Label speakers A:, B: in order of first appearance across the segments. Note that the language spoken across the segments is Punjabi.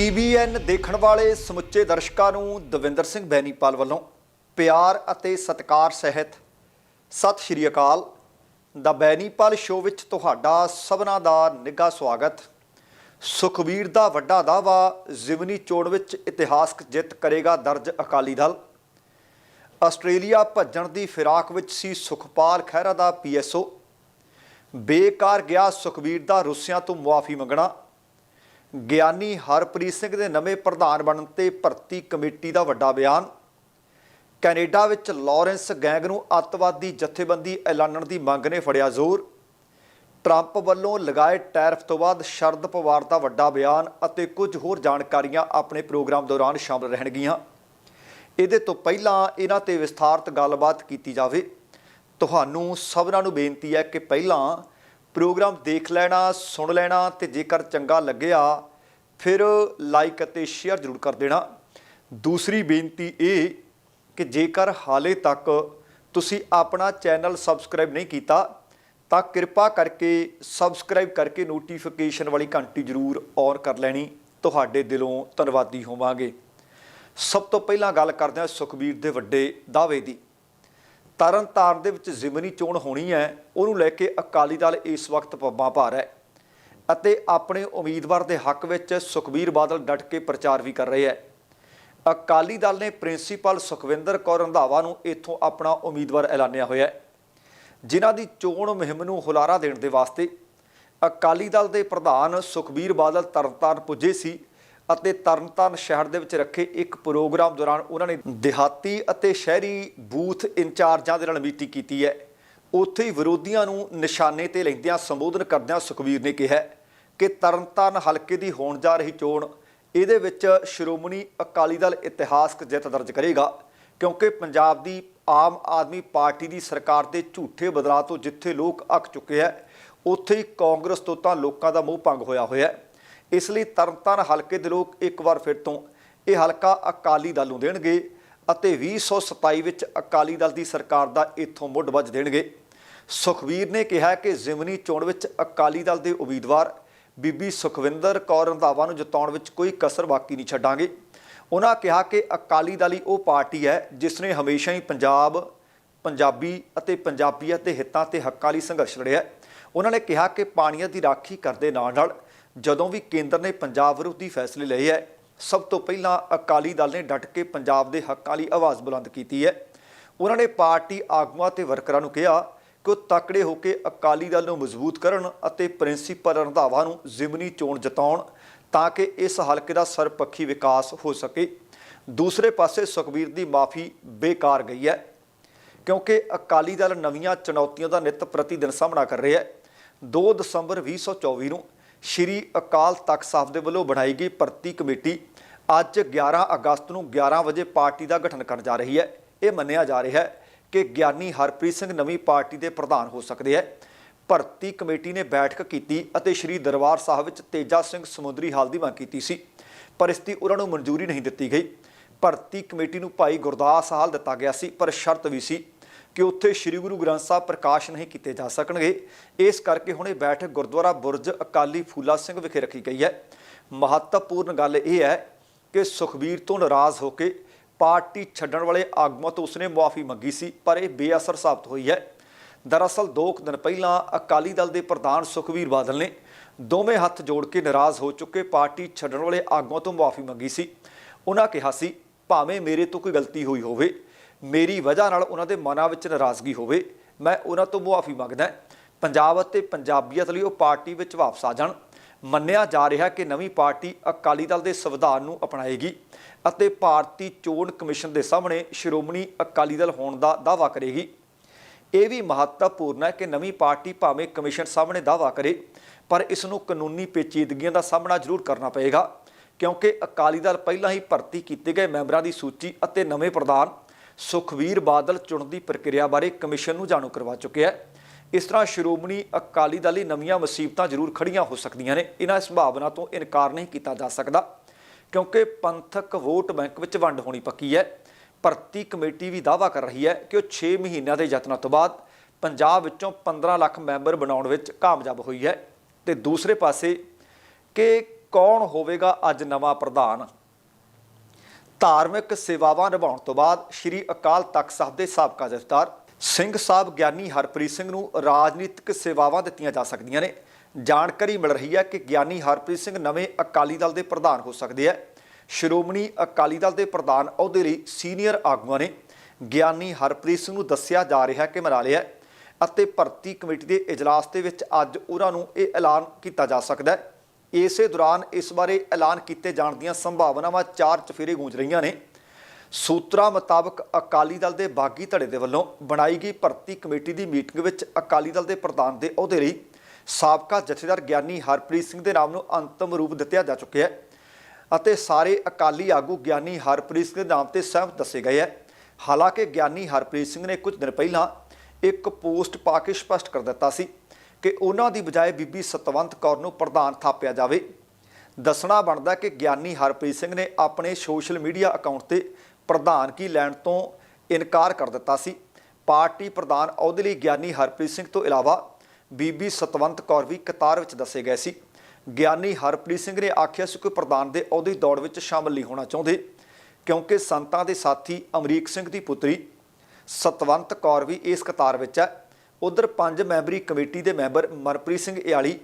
A: ਟੀਵੀਐਨ ਦੇਖਣ ਵਾਲੇ ਸਮੁੱਚੇ ਦਰਸ਼ਕਾਂ ਨੂੰ ਦਵਿੰਦਰ ਸਿੰਘ ਬੈਨੀਪਾਲ ਵੱਲੋਂ ਪਿਆਰ ਅਤੇ ਸਤਿਕਾਰ ਸਹਿਤ ਸਤਿ ਸ਼੍ਰੀ ਅਕਾਲ। ਦਾ ਬੈਨੀਪਾਲ ਸ਼ੋਅ ਵਿੱਚ ਤੁਹਾਡਾ ਸਭਨਾ ਦਾ ਨਿੱਘਾ ਸਵਾਗਤ। ਸੁਖਬੀਰ ਦਾ ਵੱਡਾ ਦਾਅਵਾ, ਜ਼ਿਮਨੀ ਚੋਣ ਵਿੱਚ ਇਤਿਹਾਸਕ ਜਿੱਤ ਕਰੇਗਾ ਦਰਜ ਅਕਾਲੀ ਦਲ। ਆਸਟ੍ਰੇਲੀਆ ਭੱਜਣ ਦੀ ਫਿਰਾਕ ਵਿੱਚ ਸੀ ਸੁਖਪਾਲ ਖਹਿਰਾ ਦਾ ਪੀਐਸਓ ਬੇਕਾਰ ਗਿਆ ਸੁਖਬੀਰ ਦਾ ਰੁੱਸਿਆਂ ਤੋਂ ਮੁਆਫੀ ਮੰਗਣਾ। ਗਿਆਨੀ ਹਰਪ੍ਰੀਤ ਸਿੰਘ ਦੇ ਨਵੇਂ ਪ੍ਰਧਾਨ ਬਣਨ ਤੇ ਭਰਤੀ ਕਮੇਟੀ ਦਾ ਵੱਡਾ ਬਿਆਨ। ਕੈਨੇਡਾ ਵਿੱਚ ਲਾਰੈਂਸ ਗੈਂਗ ਨੂੰ ਅੱਤਵਾਦੀ ਜਥੇਬੰਦੀ ਐਲਾਨਣ ਦੀ ਮੰਗ ਨੇ ਫੜਿਆ ਜ਼ੋਰ। ਟਰੰਪ ਵੱਲੋਂ ਲਗਾਏ ਟੈਰਫ ਤੋਂ ਬਾਅਦ ਸ਼ਰਦ ਪਵਾਰ ਦਾ ਵੱਡਾ ਬਿਆਨ ਅਤੇ ਕੁਝ ਹੋਰ ਜਾਣਕਾਰੀਆਂ ਆਪਣੇ ਪ੍ਰੋਗਰਾਮ ਦੌਰਾਨ ਸ਼ਾਮਲ ਰਹਿਣਗੀਆਂ। ਇਹਦੇ ਤੋਂ ਪਹਿਲਾਂ ਇਹਨਾਂ ਤੇ ਵਿਸਥਾਰਤ ਗੱਲਬਾਤ ਕੀਤੀ ਜਾਵੇ। ਤੁਹਾਨੂੰ ਸਭਨਾਂ ਨੂੰ ਬੇਨਤੀ ਹੈ ਕਿ ਪਹਿਲਾਂ ਪ੍ਰੋਗਰਾਮ ਦੇਖ ਲੈਣਾ, ਸੁਣ ਲੈਣਾ ਤੇ ਜੇਕਰ ਚੰਗਾ ਲੱਗਿਆ ਫਿਰ ਲਾਈਕ ਅਤੇ ਸ਼ੇਅਰ ਜ਼ਰੂਰ ਕਰ ਦੇਣਾ। ਦੂਸਰੀ ਬੇਨਤੀ ਇਹ ਕਿ ਜੇਕਰ ਹਾਲੇ ਤੱਕ ਤੁਸੀਂ ਆਪਣਾ ਚੈਨਲ ਸਬਸਕ੍ਰਾਈਬ ਨਹੀਂ ਕੀਤਾ, ਤਾਂ ਕਿਰਪਾ ਕਰਕੇ ਸਬਸਕ੍ਰਾਈਬ ਕਰਕੇ ਨੋਟੀਫਿਕੇਸ਼ਨ ਵਾਲੀ ਘੰਟੀ ਜ਼ਰੂਰ ਔਨ ਕਰ ਲੈਣੀ। ਤੁਹਾਡੇ ਦਿਲੋਂ ਧੰਨਵਾਦੀ ਹੋਵਾਂਗੇ। ਸਭ ਤੋਂ ਪਹਿਲਾਂ ਗੱਲ ਕਰਦੇ ਹਾਂ ਸੁਖਬੀਰ ਦੇ ਵੱਡੇ ਦਾਅਵੇ ਦੀ। ਤਰਨਤਾਰਨ ਦੇ ਵਿੱਚ ਜ਼ਿਮਨੀ ਚੋਣ ਹੋਣੀ ਹੈ, ਉਹਨੂੰ ਲੈ ਕੇ ਅਕਾਲੀ ਦਲ ਇਸ ਵਕਤ ਪੱਬਾਂ ਭਾਰ ਹੈ। ਅਤੇ ਆਪਣੇ ਉਮੀਦਵਾਰ ਦੇ ਹੱਕ ਵਿੱਚ ਸੁਖਬੀਰ ਬਾਦਲ ਡਟ ਕੇ ਪ੍ਰਚਾਰ ਵੀ ਕਰ ਰਹੇ ਹੈ। ਅਕਾਲੀ ਦਲ ਨੇ ਪ੍ਰਿੰਸੀਪਲ ਸੁਖਵਿੰਦਰ ਕੌਰ ਰੰਧਾਵਾ ਨੂੰ ਇੱਥੋਂ ਆਪਣਾ ਉਮੀਦਵਾਰ ਐਲਾਨਿਆ ਹੋਇਆ ਹੈ। ਜਿਨ੍ਹਾਂ ਦੀ ਚੋਣ ਮੁਹਿੰਮ ਨੂੰ ਹੁਲਾਰਾ ਦੇਣ ਦੇ ਵਾਸਤੇ ਅਕਾਲੀ ਦਲ ਦੇ ਪ੍ਰਧਾਨ ਸੁਖਬੀਰ ਬਾਦਲ ਤਰਨਤਾਰਨ ਪੁੱਜੇ ਸੀ ਅਤੇ ਤਰਨਤਾਰਨ ਸ਼ਹਿਰ ਦੇ ਵਿੱਚ ਰੱਖੇ ਇੱਕ ਪ੍ਰੋਗਰਾਮ ਦੌਰਾਨ ਉਹਨਾਂ ਨੇ ਦਿਹਾਤੀ ਅਤੇ ਸ਼ਹਿਰੀ ਬੂਥ ਇੰਚਾਰਜਾਂ ਦੇ ਨਾਲ ਮੀਟਿੰਗ ਕੀਤੀ ਹੈ। ਉੱਥੇ ਹੀ ਵਿਰੋਧੀਆਂ ਨੂੰ ਨਿਸ਼ਾਨੇ ਤੇ ਲੈਂਦਿਆਂ ਸੰਬੋਧਨ ਕਰਦਿਆਂ ਸੁਖਬੀਰ ਨੇ ਕਿਹਾ ਕਿ ਤਰਨਤਾਰਨ ਹਲਕੇ ਦੀ ਹੋਣ ਜਾ ਰਹੀ ਚੋਣ, ਇਹਦੇ ਵਿੱਚ ਸ਼੍ਰੋਮਣੀ ਅਕਾਲੀ ਦਲ ਇਤਿਹਾਸਕ ਜਿੱਤ ਦਰਜ ਕਰੇਗਾ, ਕਿਉਂਕਿ ਪੰਜਾਬ ਦੀ ਆਮ ਆਦਮੀ ਪਾਰਟੀ ਦੀ ਸਰਕਾਰ ਦੇ ਝੂਠੇ ਬਦਲਾਅ ਤੋਂ ਜਿੱਥੇ ਲੋਕ ਅੱਕ ਚੁੱਕੇ ਹੈ, ਉੱਥੇ ਹੀ ਕਾਂਗਰਸ ਤੋਂ ਤਾਂ ਲੋਕਾਂ ਦਾ ਮੋਹ ਭੰਗ ਹੋਇਆ ਹੋਇਆ ਹੈ। ਇਸ ਲਈ ਤਰਨਤਾਰਨ ਹਲਕੇ ਦੇ ਲੋਕ ਇੱਕ ਵਾਰ ਫਿਰ ਤੋਂ ਇਹ ਹਲਕਾ ਅਕਾਲੀ ਦਲ ਨੂੰ ਦੇਣਗੇ ਅਤੇ 2027 ਵਿੱਚ ਅਕਾਲੀ ਦਲ ਦੀ ਸਰਕਾਰ ਦਾ ਇੱਥੋਂ ਮੁੱਢ ਵੱਜ ਦੇਣਗੇ। ਸੁਖਵੀਰ ਨੇ ਕਿਹਾ ਕਿ ਜ਼ਿਮਨੀ ਚੋਣ ਵਿੱਚ ਅਕਾਲੀ ਦਲ ਦੇ ਉਮੀਦਵਾਰ ਬੀਬੀ ਸੁਖਵਿੰਦਰ ਕੌਰ ਰੰਧਾਵਾ ਨੂੰ ਜਿਤਾਉਣ ਵਿੱਚ ਕੋਈ ਕਸਰ ਬਾਕੀ ਨਹੀਂ ਛੱਡਾਂਗੇ। ਉਹਨਾਂ ਕਿਹਾ ਕਿ ਅਕਾਲੀ ਦਲ ਹੀ ਉਹ ਪਾਰਟੀ ਹੈ ਜਿਸ ਨੇ ਹਮੇਸ਼ਾ ਹੀ ਪੰਜਾਬ, ਪੰਜਾਬੀ ਅਤੇ ਪੰਜਾਬੀਅਤ ਦੇ ਹਿੱਤਾਂ ਤੇ ਹੱਕਾਂ ਲਈ ਸੰਘਰਸ਼ ਲੜਿਆ ਉਹਨਾਂ ਨੇ ਕਿਹਾ ਕਿ ਪਾਣੀਆਂ ਦੀ ਰਾਖੀ ਕਰਦੇ ਨਾਲ ਨਾਲ ਜਦੋਂ ਵੀ ਕੇਂਦਰ ਨੇ ਪੰਜਾਬ ਵਿਰੋਧੀ ਫੈਸਲੇ ਲਏ ਹੈ, ਸਭ ਤੋਂ ਪਹਿਲਾਂ ਅਕਾਲੀ ਦਲ ਨੇ ਡਟ ਕੇ ਪੰਜਾਬ ਦੇ ਹੱਕਾਂ ਲਈ ਆਵਾਜ਼ ਬੁਲੰਦ ਕੀਤੀ ਹੈ। ਉਹਨਾਂ ਨੇ ਪਾਰਟੀ ਆਗੂਆਂ ਤੇ ਵਰਕਰਾਂ ਨੂੰ ਕਿਹਾ ਕਿ ਉਹ ਤਕੜੇ ਹੋ ਕੇ ਅਕਾਲੀ ਦਲ ਨੂੰ ਮਜ਼ਬੂਤ ਕਰਨ ਅਤੇ ਪ੍ਰਿੰਸੀਪਲ ਰੰਧਾਵਾ ਨੂੰ ਜ਼ਿਮਨੀ ਚੋਣ ਜਿਤਾਉਣ ਤਾਂ ਕਿ ਇਸ ਹਲਕੇ ਦਾ ਸਰਪੱਖੀ ਵਿਕਾਸ ਹੋ ਸਕੇ। ਦੂਸਰੇ ਪਾਸੇ ਸੁਖਬੀਰ ਦੀ ਮਾਫੀ ਬੇਕਾਰ ਗਈ ਹੈ, ਕਿਉਂਕਿ ਅਕਾਲੀ ਦਲ ਨਵੀਆਂ ਚੁਣੌਤੀਆਂ ਦਾ ਨਿਤ ਪ੍ਰਤੀ ਦਿਨ ਸਾਹਮਣਾ ਕਰ ਰਿਹਾ ਹੈ। 2 ਦਸੰਬਰ 2024 ਨੂੰ ਸ਼੍ਰੀ ਅਕਾਲ ਤਖਤ ਸਾਹਿਬ ਦੇ ਵੱਲੋਂ ਬਣਾਈ ਗਈ ਭਰਤੀ ਕਮੇਟੀ ਅੱਜ 11 ਅਗਸਤ ਨੂੰ 11 ਵਜੇ ਪਾਰਟੀ ਦਾ ਗਠਨ ਕਰਨ ਜਾ ਰਹੀ ਹੈ। ਇਹ ਮੰਨਿਆ ਜਾ ਰਿਹਾ ਹੈ ਕਿ ਗਿਆਨੀ ਹਰਪ੍ਰੀਤ ਸਿੰਘ ਨਵੀਂ ਪਾਰਟੀ ਦੇ ਪ੍ਰਧਾਨ ਹੋ ਸਕਦੇ ਹੈ। ਭਰਤੀ ਕਮੇਟੀ ਨੇ ਬੈਠਕ ਕੀਤੀ ਅਤੇ ਸ਼੍ਰੀ ਦਰਬਾਰ ਸਾਹਿਬ ਵਿੱਚ ਤੇਜਾ ਸਿੰਘ ਸਮੁੰਦਰੀ ਹਾਲ ਦੀ ਮੰਗ ਕੀਤੀ ਸੀ, ਪਰ ਇਸ ਦੀ ਉਹਨਾਂ ਨੂੰ ਮਨਜ਼ੂਰੀ ਨਹੀਂ ਦਿੱਤੀ ਗਈ। ਭਰਤੀ ਕਮੇਟੀ ਨੂੰ ਭਾਈ ਗੁਰਦਾਸ ਹਾਲ ਦਿੱਤਾ ਗਿਆ ਸੀ, ਪਰ ਸ਼ਰਤ ਵੀ ਸੀ ਕਿ ਉੱਥੇ ਸ੍ਰੀ ਗੁਰੂ ਗ੍ਰੰਥ ਸਾਹਿਬ ਪ੍ਰਕਾਸ਼ ਨਹੀਂ ਕੀਤੇ ਜਾ ਸਕਣਗੇ। ਇਸ ਕਰਕੇ ਹੁਣ ਇਹ ਬੈਠਕ ਗੁਰਦੁਆਰਾ ਬੁਰਜ ਅਕਾਲੀ ਫੂਲਾ ਸਿੰਘ ਵਿਖੇ ਰੱਖੀ ਗਈ ਹੈ। ਮਹੱਤਵਪੂਰਨ ਗੱਲ ਇਹ ਹੈ ਕਿ ਸੁਖਬੀਰ ਤੋਂ ਨਾਰਾਜ਼ ਹੋ ਕੇ ਪਾਰਟੀ ਛੱਡਣ ਵਾਲੇ ਆਗੂਆਂ ਤੋਂ ਉਸਨੇ ਮੁਆਫੀ ਮੰਗੀ ਸੀ, ਪਰ ਇਹ ਬੇਅਸਰ ਸਾਬਤ ਹੋਈ ਹੈ। ਦਰਅਸਲ 2 ਦਿਨ ਪਹਿਲਾਂ ਅਕਾਲੀ ਦਲ ਦੇ ਪ੍ਰਧਾਨ ਸੁਖਬੀਰ ਬਾਦਲ ਨੇ ਦੋਵੇਂ ਹੱਥ ਜੋੜ ਕੇ ਨਾਰਾਜ਼ ਹੋ ਚੁੱਕੇ ਪਾਰਟੀ ਛੱਡਣ ਵਾਲੇ ਆਗੂਆਂ ਤੋਂ ਮੁਆਫੀ ਮੰਗੀ ਸੀ। ਉਹਨਾਂ ਕਿਹਾ ਸੀ, ਭਾਵੇਂ ਮੇਰੇ ਤੋਂ ਕੋਈ ਗਲਤੀ ਹੋਈ ਹੋਵੇ, ਮੇਰੀ ਵਜ੍ਹਾ ਨਾਲ ਉਹਨਾਂ ਦੇ ਮਨਾਂ ਵਿੱਚ ਨਾਰਾਜ਼ਗੀ ਹੋਵੇ, ਮੈਂ ਉਹਨਾਂ ਤੋਂ ਮੁਆਫੀ ਮੰਗਦਾ ਪੰਜਾਬ ਅਤੇ ਪੰਜਾਬੀਅਤ ਲਈ ਉਹ ਪਾਰਟੀ ਵਿੱਚ ਵਾਪਸ ਆ ਜਾਣ। ਮੰਨਿਆ ਜਾ ਰਿਹਾ ਕਿ ਨਵੀਂ ਪਾਰਟੀ ਅਕਾਲੀ ਦਲ ਦੇ ਸੰਵਿਧਾਨ ਨੂੰ ਅਪਣਾਏਗੀ। ਅਤੇ ਭਾਰਤੀ ਚੋਣ ਕਮਿਸ਼ਨ ਦੇ ਸਾਹਮਣੇ ਸ਼੍ਰੋਮਣੀ ਅਕਾਲੀ ਦਲ ਹੋਣ ਦਾ ਦਾਅਵਾ ਕਰੇਗੀ। ਇਹ ਵੀ ਮਹੱਤਵਪੂਰਨ ਹੈ ਕਿ ਨਵੀਂ ਪਾਰਟੀ ਭਾਵੇਂ ਕਮਿਸ਼ਨ ਸਾਹਮਣੇ ਦਾਅਵਾ ਕਰੇ, ਪਰ ਇਸ ਨੂੰ ਕਾਨੂੰਨੀ ਪੇਚੀਦਗੀਆਂ ਦਾ ਸਾਹਮਣਾ ਜ਼ਰੂਰ ਕਰਨਾ ਪਏਗਾ, ਕਿਉਂਕਿ ਅਕਾਲੀ ਦਲ ਪਹਿਲਾਂ ਹੀ ਭਰਤੀ ਕੀਤੇ ਗਏ ਮੈਂਬਰਾਂ ਦੀ ਸੂਚੀ ਅਤੇ ਨਵੇਂ ਪ੍ਰਧਾਨ ਸੁਖਵੀਰ ਬਾਦਲ ਚੁਣਨ ਦੀ ਪ੍ਰਕਿਰਿਆ ਬਾਰੇ ਕਮਿਸ਼ਨ ਨੂੰ ਜਾਣੂ ਕਰਵਾ ਚੁੱਕਿਆ ਹੈ। ਇਸ ਤਰ੍ਹਾਂ ਸ਼੍ਰੋਮਣੀ ਅਕਾਲੀ ਦਲ ਲਈ ਨਵੀਆਂ ਮੁਸੀਬਤਾਂ ਜ਼ਰੂਰ ਖੜੀਆਂ ਹੋ ਸਕਦੀਆਂ ਨੇ। ਇਹਨਾਂ ਸੰਭਾਵਨਾ ਤੋਂ ਇਨਕਾਰ ਨਹੀਂ ਕੀਤਾ ਜਾ ਸਕਦਾ। ਕਿਉਂਕਿ ਪੰਥਕ ਵੋਟ ਬੈਂਕ ਵਿੱਚ ਵੰਡ ਹੋਣੀ ਪੱਕੀ ਹੈ। ਭਰਤੀ ਕਮੇਟੀ ਵੀ ਦਾਅਵਾ ਕਰ ਰਹੀ ਹੈ ਕਿ ਉਹ 6 ਮਹੀਨਿਆਂ ਦੇ ਯਤਨਾਂ ਤੋਂ ਬਾਅਦ ਪੰਜਾਬ ਵਿੱਚੋਂ 15 ਲੱਖ ਮੈਂਬਰ ਬਣਾਉਣ ਵਿੱਚ ਕਾਮਯਾਬ ਹੋਈ ਹੈ। ਤੇ ਦੂਸਰੇ ਪਾਸੇ ਕਿ ਕੌਣ ਹੋਵੇਗਾ ਅੱਜ ਨਵਾਂ ਪ੍ਰਧਾਨ? ਧਾਰਮਿਕ ਸੇਵਾਵਾਂ ਨਿਭਾਉਣ ਤੋਂ ਬਾਅਦ ਸ੍ਰੀ ਅਕਾਲ ਤਖਤ ਸਾਹਿਬ ਦੇ ਸਾਬਕਾ ਜਫ਼ਤਾਰ ਸਿੰਘ ਸਾਹਿਬ ਗਿਆਨੀ ਹਰਪ੍ਰੀਤ ਸਿੰਘ ਨੂੰ ਰਾਜਨੀਤਿਕ ਸੇਵਾਵਾਂ ਦਿੱਤੀਆਂ ਜਾ ਸਕਦੀਆਂ ਨੇ। ਜਾਣਕਾਰੀ ਮਿਲ ਰਹੀ ਹੈ ਕਿ ਗਿਆਨੀ ਹਰਪ੍ਰੀਤ ਸਿੰਘ ਨਵੇਂ ਅਕਾਲੀ ਦਲ ਦੇ ਪ੍ਰਧਾਨ ਹੋ ਸਕਦੇ ਹੈ। ਸ਼੍ਰੋਮਣੀ ਅਕਾਲੀ ਦਲ ਦੇ ਪ੍ਰਧਾਨ ਅਹੁਦੇ ਲਈ ਸੀਨੀਅਰ ਆਗੂਆਂ ਨੇ ਗਿਆਨੀ ਹਰਪ੍ਰੀਤ ਸਿੰਘ ਨੂੰ ਦੱਸਿਆ ਜਾ ਰਿਹਾ ਕਿ ਮਨਾ ਲਿਆ ਅਤੇ ਭਰਤੀ ਕਮੇਟੀ ਦੇ ਇਜਲਾਸ ਦੇ ਵਿੱਚ ਅੱਜ ਉਹਨਾਂ ਨੂੰ ਇਹ ਐਲਾਨ ਕੀਤਾ ਜਾ ਸਕਦਾ ਹੈ। ਇਸੇ ਦੌਰਾਨ ਇਸ ਬਾਰੇ ਐਲਾਨ ਕੀਤੇ ਜਾਣ ਦੀਆਂ ਸੰਭਾਵਨਾਵਾਂ ਚਾਰ ਚਫੇਰੇ ਗੂੰਜ ਰਹੀਆਂ ਨੇ। ਸੂਤਰਾਂ ਮੁਤਾਬਕ ਅਕਾਲੀ ਦਲ ਦੇ ਬਾਗੀ ਧੜੇ ਦੇ ਵੱਲੋਂ ਬਣਾਈ ਗਈ ਭਰਤੀ ਕਮੇਟੀ ਦੀ ਮੀਟਿੰਗ ਵਿੱਚ ਅਕਾਲੀ ਦਲ ਦੇ ਪ੍ਰਧਾਨ ਦੇ ਅਹੁਦੇ ਲਈ ਸਾਬਕਾ ਜਥੇਦਾਰ ਗਿਆਨੀ ਹਰਪ੍ਰੀਤ ਸਿੰਘ ਦੇ ਨਾਮ ਨੂੰ ਅੰਤਮ ਰੂਪ ਦਿੱਤਾ ਜਾ ਚੁੱਕਿਆ ਹੈ ਅਤੇ ਸਾਰੇ ਅਕਾਲੀ ਆਗੂ ਗਿਆਨੀ ਹਰਪ੍ਰੀਤ ਸਿੰਘ ਦੇ ਨਾਮ ਤੇ ਸਹਿਮਤ ਦੱਸੇ ਗਏ ਹੈ। ਹਾਲਾਂਕਿ ਗਿਆਨੀ ਹਰਪ੍ਰੀਤ ਸਿੰਘ ਨੇ ਕੁਝ ਦਿਨ ਪਹਿਲਾਂ ਇੱਕ ਪੋਸਟ ਪਾ ਕੇ ਸਪਸ਼ਟ ਕਰ ਦਿੱਤਾ ਸੀ ਕਿ ਉਹਨਾਂ ਦੀ ਬਜਾਏ ਬੀਬੀ ਸਤਵੰਤ ਕੌਰ ਨੂੰ ਪ੍ਰਧਾਨ ਥਾਪਿਆ ਜਾਵੇ। ਦੱਸਣਾ ਬਣਦਾ ਕਿ ਗਿਆਨੀ ਹਰਪ੍ਰੀਤ ਸਿੰਘ ਨੇ ਆਪਣੇ ਸੋਸ਼ਲ ਮੀਡੀਆ ਅਕਾਊਂਟ ਤੇ ਪ੍ਰਧਾਨ ਕੀ ਲੈਣ ਤੋਂ ਇਨਕਾਰ ਕਰ ਦਿੱਤਾ ਸੀ। ਪਾਰਟੀ ਪ੍ਰਧਾਨ ਅਹੁਦੇ ਲਈ ਗਿਆਨੀ ਹਰਪ੍ਰੀਤ ਸਿੰਘ ਤੋਂ ਇਲਾਵਾ ਬੀਬੀ ਸਤਵੰਤ ਕੌਰ ਵੀ ਕਤਾਰ ਵਿੱਚ ਦੱਸੇ ਗਏ ਸੀ। ਗਿਆਨੀ ਹਰਪ੍ਰੀਤ ਸਿੰਘ ਨੇ ਆਖਿਆ ਸੀ ਕਿ ਪ੍ਰਧਾਨ ਦੇ ਅਹੁਦੇ ਦੌੜ ਵਿੱਚ ਸ਼ਾਮਲ ਨਹੀਂ ਹੋਣਾ ਚਾਹੁੰਦੇ, ਕਿਉਂਕਿ ਸੰਤਾਂ ਦੇ ਸਾਥੀ ਅਮਰੀਕ ਸਿੰਘ ਦੀ ਪੁੱਤਰੀ ਸਤਵੰਤ ਕੌਰ ਵੀ ਇਸ ਕਤਾਰ ਵਿੱਚ ਹੈ। ਉਧਰ ਪੰਜ ਮੈਂਬਰੀ ਕਮੇਟੀ ਦੇ ਮੈਂਬਰ ਮਨਪ੍ਰੀਤ ਸਿੰਘ ਇਆਲੀ,